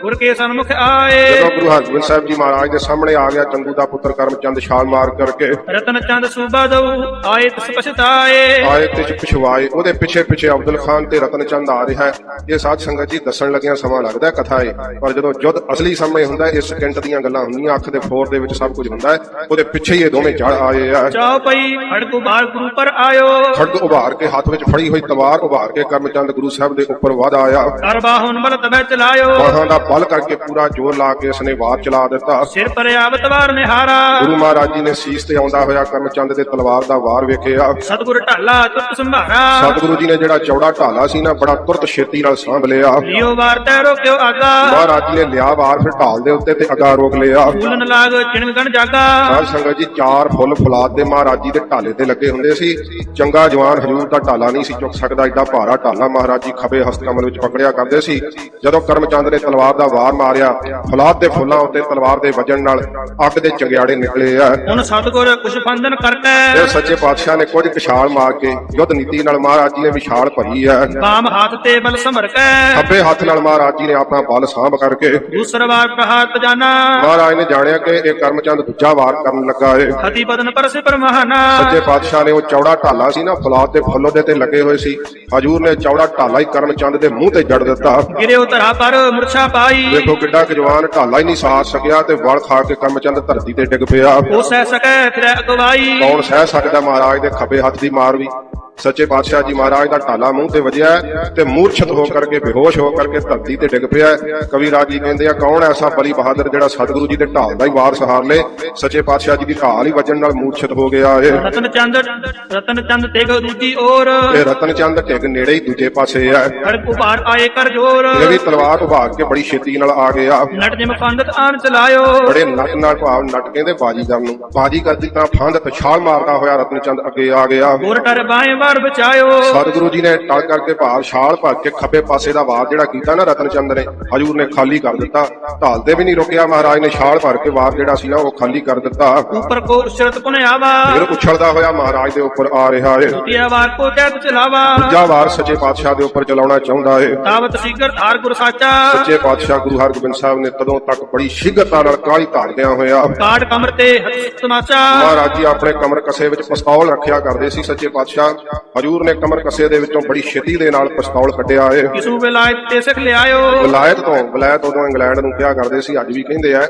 ਗੁਰ ਕੇ ਸਨਮੁਖ ਆਏ। ਜਦੋਂ ਗੁਰੂ ਹਰਗੋਬਿੰਦ ਸਾਹਿਬ ਜੀ ਮਹਾਰਾਜ ਦੇ ਸਾਹਮਣੇ ਆ ਗਿਆ ਚੰਦੂ ਦਾ ਪੁੱਤਰ ਕਰਮਚੰਦ ਛਾਲ ਮਾਰ ਕਰਕੇ ਰਤਨ ਚੰਦ ਸੂਬਾ ਦਉ ਆਏ ਤਿਸ ਪਛਤਾਏ। ਆਏ ਤੇ ਪਿਛਵਾਏ ਉਹਦੇ ਪਿੱਛੇ ਪਿੱਛੇ ਅਬਦੁਲ ਖਾਨ ਤੇ ਰਤਨ ਚੰਦ ਆ ਰਿਹਾ ਹੈ। ਇਹ ਸਾਧ ਸੰਗਤ ਜੀ ਦੱਸਣ ਲੱਗਿਆ ਸਮਾਂ ਲੱਗਦਾ ਕਥਾ ਏ ਪਰ ਜਦੋਂ ਜੁੱਧ ਅਸਲੀ ਸਾਹਮਣੇ ਹੁੰਦਾ ਇਸ ਸਕਿੰਟ ਦੀਆਂ ਗੱਲਾਂ ਹੁੰਦੀਆਂ ਅੱਖ ਦੇ ਫੋਰ ਦੇ ਵਿੱਚ ਸਭ ਕੁਝ ਹੁੰਦਾ ਹੈ। ਉਹਦੇ ਪਿੱਛੇ ਹੀ ਇਹ ਦੋਵੇਂ ਚੜ ਆਏ ਆ। ਚਾਉ ਪਈ ਖੜਕੂ ਬਾਲ ਗੁਰੂ ਪਰ ਆਇਓ। ਖੜਗ ਉਭਾਰ ਕੇ ਹੱਥ ਵਿੱਚ ਫੜੀ ਹੋਈ ਤਲਵਾਰ ਉਭਾਰ ਕੇ ਕਰਮਚੰਦ ਗੁਰੂ ਸਾਹਿਬ ਦੇ ਉੱਪਰ ਵਧ ਆਇਆ। ਕਰ ਬਾਹੁਨ ਬਲ ਤਬੈ ਚਲਾਇਓ। ਬਾਹਾਂ ਦਾ ਬਲ ਕਰਕੇ ਪੂਰਾ ਜ਼ੋਰ ਲਾ ਕੇ ਇਸਨੇ ਵਾਰ ਚਲਾ ਦਿੱਤਾ। ਸਿਰ ਪਰ ਆਵਤ ਵਾਰ ਨਿਹਾਰਾ। ਗੁਰੂ ਮਹਾਰਾਜ ਜੀ ਨੇ ਸੀਸ ਤੇ ਆਉਂਦਾ ਹੋਇਆ ਕਰਮਚੰਦ ਦੇ ਤਲਵਾਰ ਦਾ ਵਾਰ ਵੇਖਿਆ। ਸਤਿਗੁਰ ਢਾਲਾ ਤੁਤ ਸੰਭਾਰਾ। ਸਤਿਗੁਰੂ ਜੀ ਨੇ ਜਿਹੜਾ ਚੌੜਾ ਢਾਲਾ ਸੀ ਨਾ ਬੜਾ ਤੁਰਤ ਛੇਤੀ ਨਾਲ ਸਾਂਭ ਲਿਆ। ਲਿਓ ਵਾਰ ਤੈ ਰੋਕਿਓ ਆਗਾ। ਮਹਾਰਾਜ ਜੀ ਨੇ ਲਿਆ ਵਾਰ ਫਿਰ ਢਾਲ ਦੇ ਉੱਤੇ ਤੇ ਅਗਾ ਰੋਕ ਲਿਆ। ਫੂਲਨ ਲਾਗ ਚਿਣਗ ਗਣ ਜਾਗਾ। ਸਾਧ ਸੰਗਤ ਜੀ ਚਾਰ ਫੁੱਲ ਫੁਲਾਦ ਦੇ ਮਹਾਰਾਜ ਜੀ ਦੇ ਢਾਲੇ ਤੇ ਲੱਗੇ ਹੁੰਦੇ ਸੀ। ਚੰਗਾ ਜਵਾਨ ਹਜੂਰ ਦਾ ਢਾਲਾ ਨਹੀਂ ਸੀ ਚੁੱਕ ਸਕਦਾ ਏਡਾ ਭਾਰਾ ਢਾਲਾ ਮਹਾਰਾਜ ਜੀ ਖੱਬੇ ਹਸਤ ਕਮਲ ਵਿੱਚ ਪਕੜਿਆ ਕਰਦੇ ਸੀ। ਜਦੋਂ ਕਰਮਚੰਦ ਨੇ ਤਲਵਾਰ ਦਾ ਵਾਰ ਮਾਰਿਆ ਫੁਲਾਦ ਦੇ ਫੁੱਲਾਂ ਉੱਤੇ ਤਲਵਾਰ ਦੇ ਵੱਜਣ ਨਾਲ ਅੱਗ ਦੇ ਚੰਗਿਆੜੇ ਨਿਕਲੇ ਆ। ਹੁਣ ਸਤਗੁਰ ਕੁਛ ਫੰਦਨ ਇਹ ਕਰਕੇ ਸੱਚੇ ਪਾਤਸ਼ਾਹ ਨੇ ਕੁਝ ਵਿਸ਼ਾਲ ਮਾਰ ਕੇ ਯੁੱਧ ਨੀਤੀ ਨਾਲ ਮਹਾਰਾਜ ਜੀ ਨੇ ਵਿਸ਼ਾਲ ਭਰੀ ਹੈ ਬਾਮ ਹੱਥ ਤੇ ਬਲ ਸਮਰ ਕੇ ਖੱਬੇ ਹੱਥ ਨਾਲ ਮਹਾਰਾਜ ਜੀ ਨੇ ਆਪਣਾ ਬਲ ਸਾਂਭ ਕਰਕੇ ਦੂਸਰ ਵਾਰ ਪ੍ਰਹਾਰ ਤਜਾਨਾ ਮਹਾਰਾਜ ਨੇ ਜਾਣਿਆ ਕਿ ਇਹ ਕਰਮਚੰਦ ਦੂਜਾ ਵਾਰ ਕਰਨ ਲੱਗਾ ਏ। ਖਤੀ ਬਦਨ ਪਰਸੇ ਪਰਮਹਾਨਾ ਸੱਚੇ ਪਾਤਸ਼ਾਹ ਨੇ ਉਹ ਚੌੜਾ ਢਾਲਾ ਸੀ ਨਾ ਫੁਲਾਦ ਦੇ ਫੁੱਲ ਉਹਦੇ ਤੇ ਲੱਗੇ ਹੋਏ ਸੀ। ਹਜੂਰ ਨੇ ਚੌੜਾ ਢਾਲਾ ਹੀ ਕਰਮਚੰਦ ਦੇ ਮੂੰਹ ਤੇ ਜੜ ਦਿੱਤਾ। ਗਿਰਿਓ ਧਰਾ ਪਰ ਮੁਰਛਾ ਪਾਈ। ਦੇਖੋ ਕਿੱਡਾ ਜਵਾਨ ਢਾਲਾ ਹੀ ਨਹੀਂ ਸਾਥ ਸਕਿਆ ਤੇ ਵਲ ਖਾ ਕੇ ਕਰਮਚੰਦ ਧਰਤੀ ਤੇ ਡਿੱਗ ਪਿਆ। ਉਹ ਸਹਿ ਸਕੈ ਫਿਰ ਅਗਵਾਈ। ਕੌਣ ਸਹਿ ਸਕਦਾ ਮਹਾਰਾਜ ਦੇ ਖੱਬੇ ਹੱਥ ਦੀ ਮਾਰ ਵੀ? ਸੱਚੇ ਪਾਤਸ਼ਾਹ ਜੀ ਮਹਾਰਾਜ ਦਾ ਢਾਲਾ ਮੂੰਹ ਤੇ ਵੱਜਿਆ ਤੇ ਮੂਰਛਤ ਹੋ ਕਰਕੇ ਬੇਹੋਸ਼ ਹੋ ਕਰਕੇ ਧਰਤੀ ਤੇ ਡਿੱਗ ਪਿਆ। ਕਵੀ ਰਾਜੀ ਕਹਿੰਦੇ ਆ ਕੌਣ ਐਸਾ ਬਲੀ ਬਹਾਦਰ ਜਿਹੜਾ ਸਤਿਗੁਰੂ ਜੀ ਦੇ ਢਾਲ ਦਾ ਹੀ ਵਾਰ ਸਹਾਰ ਲੇ ਸੱਚੇ ਪਾਤਸ਼ਾਹ ਜੀ ਦੀ ਢਾਲ ਹੀ ਵੱਜਣ ਨਾਲ ਮੂਰਛਤ ਹੋ ਗਿਆ ਏ ਰਤਨ ਚੰਦ ਰਤਨ ਚੰਦ ਤੇਗ ਦੂਜੀ ਔਰ ਇਹ ਰਤਨ ਚੰਦ ਢਿੱਗ ਨੇੜੇ ਹੀ ਦੂਜੇ ਪਾਸੇ ਆ ਖੜਕ ਉਭਾਰ ਆਏ ਕਰ ਜੋਰ। ਵੀ ਤਲਵਾਰ ਉਭਾਰ ਕੇ ਬੜੀ ਛੇਤੀ ਨਾਲ ਆ ਗਿਆ। ਨਟ ਜਿਮ ਫੰਦਤ ਆਨ ਚਲਾਇਓ। ਬੜੇ ਨਟ ਨਾਲ ਭਾਵ ਨਟ ਕਹਿੰਦੇ ਬਾਜੀਗਰ ਨੂੰ। ਬਾਜੀਗਰ ਦੀ ਤਰ੍ਹਾਂ ਫੰਦ ਤੇ ਛਾਲ ਮਾਰਦਾ ਹੋਇਆ ਰਤਨ ਚੰਦ ਅੱਗੇ ਆ ਗਿਆ। ਗੋਰ ਟਰ ਬਾਏ ਵਾਰ ਬਚਾਇਓ। ਸਤਿਗੁਰੂ ਜੀ ਨੇ ਟਲ ਕਰਕੇ ਭਾਵ ਛਾਲ ਭਰ ਕੇ ਖੱਬੇ ਪਾਸੇ ਦਾ ਵਾਰ ਜਿਹੜਾ ਕੀਤਾ ਨਾ ਰਤਨ ਚੰਦ ਨੇ ਹਜੂਰ ਨੇ ਖਾਲੀ ਕਰ ਦਿੱਤਾ। ਢਾਲ ਤੇ ਵੀ ਨਹੀਂ ਰੁਕਿਆ ਮਹਾਰਾਜ ਨੇ ਛਾਲ ਭਰ ਕੇ ਵਾਰ ਜਿਹੜਾ ਸੀ ਨਾ ਉਹ ਖਾਲੀ ਕਰ ਦਿੱਤਾ। ਉਪਰ ਕੋ ਉਸ਼ਰਤ ਪੁਨ ਆਵਾ। ਫਿਰ ਉਛਲਦਾ ਹੋਇਆ ਮਹਾਰਾਜ ਦੇ ਉੱਪਰ ਆ ਰਿਹਾ ਏ। ਤੀਆ ਵਾਰ ਕੋ ਤੈਤ ਚਲਾਵਾ ਦੂਜਾ ਵਾਰ ਸੱਚੇ ਪਾਤਸ਼ਾਹ ਦੇ ਉੱਪਰ ਚਲਾਉਣਾ ਚਾਹੁੰਦਾ ਏ। ਤਾਵਤ ਸੀਗਰ ਧਾਰ ਗੁਰ ਸਾਚਾ। ਸੱਚੇ ਪਾਤਸ਼ਾਹ ਗੁਰੂ ਹਰਗੋਬਿੰਦ ਸਾਹਿਬ ਨੇ ਤਦੋਂ ਤੱਕ ਬੜੀ ਸ਼ਿੱਘਤਾ ਨਾਲ ਕਾਹਲੀ ਧਾਰਦਿਆਂ ਹੋਇਆ। ਕਾਟ ਕਮਰ ਤੇ ਹੱਥ ਤਮਾਚਾ ਮਹਾਰਾਜ ਜੀ ਆਪਣੇ ਕਮਰ ਕਸੇ ਵਿੱਚ ਪਿਸਤੌਲ ਰੱਖਿਆ ਕਰਦੇ ਸੀ ਸੱਚੇ ਪਾਤਸ਼ਾਹ। ਹਜੂਰ ਨੇ ਕਮਰ ਕਸੇ ਦੇ ਵਿੱਚੋਂ ਬੜੀ ਛੇਤੀ ਦੇ ਨਾਲ ਪਿਸਤੌਲ ਕੱਢਿਆ ਏ। ਕਿਸੂ ਵਿਲਾਇਤ ਤੇ ਸਿਖ ਲਿਆਇਓ। ਵਲਾਇਤ ਤੋਂ ਵਲਾਇਤ ਉਦੋਂ ਇੰਗਲੈਂਡ ਨੂੰ ਕਿਹਾ ਕਰਦੇ ਸੀ ਅੱਜ ਵੀ ਕਹਿੰਦੇ ਆ।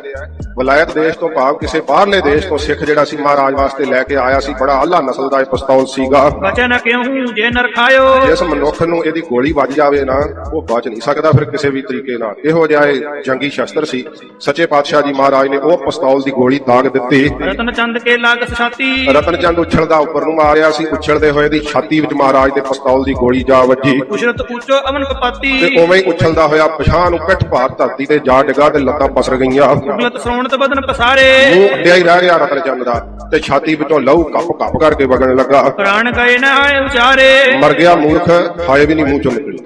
ਵਲਾਇਤ ਦੇਸ਼ ਤੋਂ ਭਾਵ ਕਿਸੇ ਬਾਹਰਲੇ ਦੇਸ਼ ਤੋਂ ਸਿੱਖ ਜਿਹੜਾ ਸੀ ਮਹਾਰਾਜ ਵਾਸਤੇ ਲੈ ਕੇ ਆਇਆ ਸੀ ਬੜਾ ਆਲਾ ਨਸਲ ਦਾ ਇਹ ਪਿਸਤੌਲ ਸੀਗਾ। ਬਚਨ ਕਿਉਂ ਜੇ ਨਰ ਖਾਇਓ ਜਿਸ ਮਨੁੱਖ ਨੂੰ ਇਹਦੀ ਗੋਲੀ ਵੱਜ ਜਾਵੇ ਨਾ ਉਹ ਬਚ ਨਹੀਂ ਸਕਦਾ ਫਿਰ ਕਿਸੇ ਵੀ ਤਰੀਕੇ ਨਾਲ। ਇਹੋ ਜਿਹਾ ਇਹ ਜੰਗੀ ਸ਼ਸਤਰ ਸੀ। ਸੱਚੇ ਪਾਤਸ਼ਾਹ ਜੀ ਮਹਾਰਾਜ ਨੇ ਉਹ ਪਿਸਤੌਲ ਦੀ ਗੋਲੀ ਦਾਗ ਦਿੱਤੀ। ਰਤਨ ਚੰਦ ਕੇ ਲਾਗ ਛਾਤੀ। ਰਤਨ ਚੰਦ ਉਛਲਦਾ ਉੱਪਰ ਨੂੰ ਮਾਰਿਆ ਸੀ। ਉਛਲਦੇ ਹੋਏ ਦੀ ਛਾਤੀ ਵਿੱਚ ਮਹਾਰਾਜ ਦੇ ਪਿਸਤੌਲ ਦੀ ਗੋਲੀ ਜਾ ਵੱਜੀ। ਉਸ਼ਰਤ ਉੱਚੋ ਅਮਨ ਕਪਾਤੀ। ਤੇ ਉਵੇਂ ਹੀ ਉਛਲਦਾ ਹੋਇਆ ਪਛਾਣ ਨੂੰ ਪਿੱਠ ਭਾਰ ਧਰਤੀ ਤੇ ਜਾ ਡਿੱਗਾ ਤੇ ਲੱਤਾਂ ਪਸਰ ਗਈਆਂ। ਉਗਲਤ ਸ੍ਰੋਣਤ ਬਦਨ ਪਸਾਰੇ। ਮੂੰਹ ਅੱਡਿਆ ਹੀ ਰਹਿ ਗਿਆ ਰਤਨ ਚੰਦ ਦਾ ਤੇ ਛਾਤੀ ਵਿੱਚੋਂ ਲਹੂ ਕੱਪ ਕੱਪ ਕਰਕੇ ਵਗਣ ਲੱਗਾ। ਪ੍ਰਾਣ ਗਏ ਨਾ ਆਏ ਵਿਚਾਰੇ ਮਰ ਗਿਆ ਮੂਰਖ ਹਾਏ ਵੀ ਨਹੀਂ ਮੂੰਹ ਚੋਂ ਨਿਕਲੀ।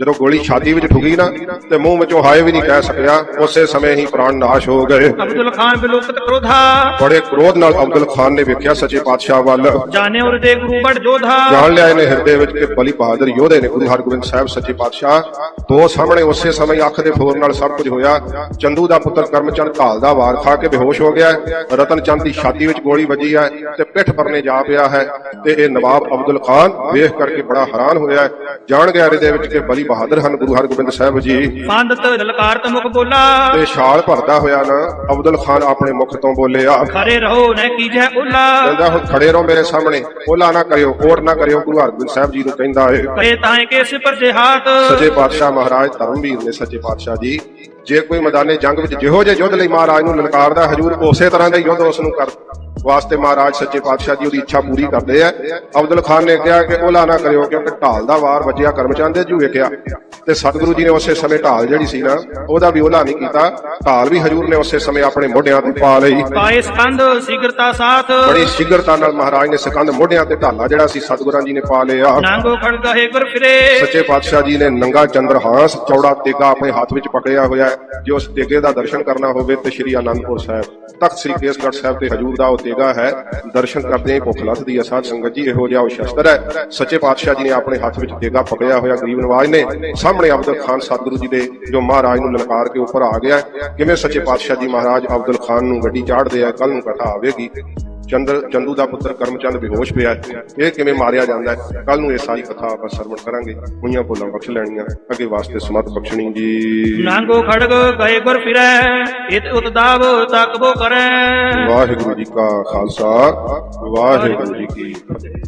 ਜਦੋਂ ਗੋਲੀ ਛਾਤੀ ਵਿੱਚ ਠੁਕੀ ਨਾ ਤੇ ਮੂੰਹ ਵਿੱਚੋਂ ਹਾਏ ਵੀ ਨਹੀਂ ਕਹਿ ਸਕਿਆ ਉਸੇ ਸਮੇਂ ਹੀ ਪ੍ਰਾਣ ਨਾਸ਼ ਹੋ ਗਏ। ਅਬਦੁਲ ਖਾਨ ਬਿਲੋਕਤ ਕ੍ਰੋਧਾ। ਬੜੇ ਕ੍ਰੋਧ ਨਾਲ ਅਬਦੁਲ ਖਾਨ ਨੇ ਵੇਖਿਆ ਸੱਚੇ ਪਾਤਸ਼ਾਹ ਵੱਲ। ਜਾਣੇ ਉਰ ਦੇ ਗੁਰੂ ਬੜ ਜੋਧਾ। ਜਾਣ ਲਿਆ ਇਹਨੇ ਹਿਰਦੇ ਵਿੱਚ ਕਿ ਬਲੀ ਬਹਾਦਰ ਯੋਧੇ ਨੇ ਗੁਰੂ ਹਰਗੋਬਿੰਦ ਸਾਹਿਬ ਸੱਚੇ ਪਾਤਸ਼ਾਹ। ਦੋ ਸਾਹਮਣੇ ਉਸੇ ਸਮੇਂ ਅੱਖ ਦੇ ਫੋਰ ਨਾਲ ਸਭ ਕੁਝ ਹੋਇਆ। ਚੰਦੂ ਦਾ ਪੁੱਤਰ ਕਰਮਚੰਦ ਢਾਲ ਦਾ ਵਾਰ ਖਾ ਕੇ ਬੇਹੋਸ਼ ਹੋ ਗਿਆ। ਰਤਨ ਚੰਦ ਦੀ ਛਾਤੀ ਵਿੱਚ ਗੋਲੀ ਵੱਜੀ ਹੈ ਤੇ ਪਿੱਠ ਪਰਨੇ ਜਾ ਪਿਆ ਹੈ ਤੇ ਇਹ ਨਵਾਬ ਅਬਦੁਲ ਖਾਨ ਵੇਖ ਕਰਕੇ ਬੜਾ ਹੈਰਾਨ ਹੋਇਆ। ਜਾਣ ਗਿਆ ਇਹਦੇ ਵਿੱਚ ਕਿ ਬਲੀ ਬਹਾਦਰ ਹਨ ਗੁਰੂ ਹਰਗੋਬਿੰਦ ਸਾਹਿਬ ਜੀ। ਪੰਦਤ ਲਲਕਾਰਤ ਮੁਖ ਬੋਲਾ। ਤੇ ਛਾਲ ਭਰਦਾ ਹੋਇਆ ਨਾ ਅਬਦੁਲ ਖਾਨ ਆਪਣੇ ਮੁਖ ਤੋਂ ਬੋਲਿਆ। ਖਰੇ ਰਹੋ ਨਾ ਕੀਜੈ ਉਲਾ ਕਹਿੰਦਾ ਹੁਣ ਖੜੇ ਰਹੋ ਮੇਰੇ ਸਾਹਮਣੇ ਓਲਾ ਨਾ ਕਰਿਓ ਕੋਟ ਨਾ ਕਰਿਓ ਗੁਰੂ ਹਰਗੋਬਿੰਦ ਸਾਹਿਬ ਜੀ ਨੂੰ ਕਹਿੰਦਾ ਹੈ ਕਹੇ ਤਾਏ ਕੇ ਸਿਪਰ ਜੇ ਹਾਥ। ਸੱਚੇ ਪਾਤਸ਼ਾਹ ਮਹਾਰਾਜ ਧਰਮਵੀਰ ਨੇ ਸੱਚੇ ਪਾਤਸ਼ਾਹ ਜੀ। ਜੇ ਕੋਈ ਮੈਦਾਨੇ ਜੰਗ ਵਿੱਚ ਜਿਹੋ ਜਿਹੇ ਯੁੱਧ ਲਈ ਮਹਾਰਾਜ ਨੂੰ ਲਲਕਾਰਦਾ ਹਜੂਰ ਉਸੇ ਤਰ੍ਹਾਂ ਦਾ ਯੁੱਧ ਉਸ ਨੂੰ ਕਰ ਵਾਸਤੇ ਮਹਾਰਾਜ ਸੱਚੇ ਪਾਤਸ਼ਾਹ ਜੀ ਉਹਦੀ ਇੱਛਾ ਪੂਰੀ ਕਰਦੇ ਆ। ਅਬਦੁਲ ਖਾਨ ਨੇ ਕਿਹਾ ਕਿ ਉਹਲਾ ਨਾ ਕਰਿਓ ਕਿਉਂਕਿ ਢਾਲ ਦਾ ਵਾਰ ਵੱਜਿਆ ਕਰਮਚੰਦ ਦੇ ਜੂ ਵੇਖਿਆ ਤੇ ਸਤਿਗੁਰੂ ਜੀ ਨੇ ਉਸੇ ਸਮੇਂ ਢਾਲ ਜਿਹੜੀ ਸੀ ਨਾ ਉਹਦਾ ਵੀ ਉਹਲਾ ਨਹੀਂ ਕੀਤਾ। ਢਾਲ ਵੀ ਹਜੂਰ ਨੇ ਉਸੇ ਸਮੇਂ ਆਪਣੇ ਮੋਢਿਆਂ ਤੇ ਪਾ ਲਈ। ਪਾਏ ਸਕੰਦ ਸਿਗਰਤਾ ਸਾਥ। ਬੜੀ ਸ਼ਿਗਰਤਾ ਨਾਲ ਮਹਾਰਾਜ ਨੇ ਸਿਕੰਦ ਮੋਢਿਆਂ ਤੇ ਢਾਲਾ ਜਿਹੜਾ ਸੀ ਸਤਿਗੁਰਾਂ ਜੀ ਨੇ ਪਾ ਲਿਆ। ਨਾਂਗੋ ਖੜਗ ਹੈ ਗੁਰ ਫਿਰੇ ਸੱਚੇ ਪਾਤਸ਼ਾਹ ਜੀ ਨੇ ਨੰਗਾ ਚੰਦਰ ਹਾਂਸ ਚੌੜਾ ਤੇਗਾ ਆਪਣੇ ਹੱਥ ਵਿੱਚ ਪਕੜਿਆ ਹੋਇਆ ਹੈ। ਜੇ ਉਸ ਤੇਗੇ ਦਾ ਦਰਸ਼ਨ ਕਰਨਾ ਹੋਵੇ ਤੇ ਸ੍ਰੀ ਅਨੰਦਪੁਰ ਸਾਹਿਬ ਤਖਤ ਸ੍ਰੀ ਕੇਸਗੜ੍ਹ ਸਾਹਿਬ ਤੇ ਹਜੂਰ ਦਾ ਉਹ ਤੇਗਾ ਹੈ। ਦਰਸ਼ਨ ਕਰਦੇ ਹੀ ਭੁੱਖ ਲੱਥਦੀ ਹੈ। ਸਾਧ ਸੰਗਤ ਜੀ, ਇਹੋ ਜਿਹਾ ਉਹ ਸ਼ਸਤਰ ਹੈ। ਸੱਚੇ ਪਾਤਸ਼ਾਹ ਜੀ ਨੇ ਆਪਣੇ ਹੱਥ ਵਿੱਚ ਤੇਗਾ ਪਕੜਿਆ ਹੋਇਆ ਗਰੀਬ ਨਵਾਜ ਨੇ। ਸਾਹਮਣੇ ਅਬਦੁਲ ਖਾਨ ਸਤਿਗੁਰੂ ਜੀ ਦੇ ਜੋ ਮਹਾਰਾਜ ਨੂੰ ਲਲਕਾਰ ਕੇ ਉੱਪਰ ਆ ਗਿਆ ਕਿਵੇਂ ਸੱਚੇ ਪਾਤਸ਼ਾਹ ਜੀ ਮਹਾਰਾਜ ਅਬਦੁਲ ਖਾਨ ਨੂੰ ਗੱਡੀ ਚਾੜਦੇ ਆ ਕੱਲ ਨੂੰ ਕਥਾ ਆਵੇਗੀ। ਚੰਦਰ ਚੰਦੂ ਦਾ ਪੁੱਤਰ ਕਰਮਚੰਦ ਬੇਹੋਸ਼ ਪਿਆ ਹੈ। ਇਹ ਕਿਵੇਂ ਮਾਰਿਆ ਜਾਂਦਾ ਹੈ? ਕੱਲ ਨੂੰ ਇਹ ਸਾਰੀ ਕਥਾ ਆਪਾਂ ਸਰਵਣ ਕਰਾਂਗੇ। ਹੋਈਆਂ ਭੁੱਲਾਂ ਬਖਸ਼ ਲੈਣੀਆਂ। ਅੱਗੇ ਵਾਸਤੇ ਸਮਤ ਬਖਸ਼ਣੀ ਜੀ। ਨਾਂਗੋ ਖੜਗ ਗਏ ਗੁਰ ਫਿਰੈ ਇਤ ਉਤਦਾਵ ਤਕਬੋ ਕਰੈ। ਵਾਹਿਗੁਰੂ ਜੀ ਕਾ ਖਾਲਸਾ ਵਾਹਿਗੁਰੂ ਜੀ ਕੀ ਫਤਿਹ।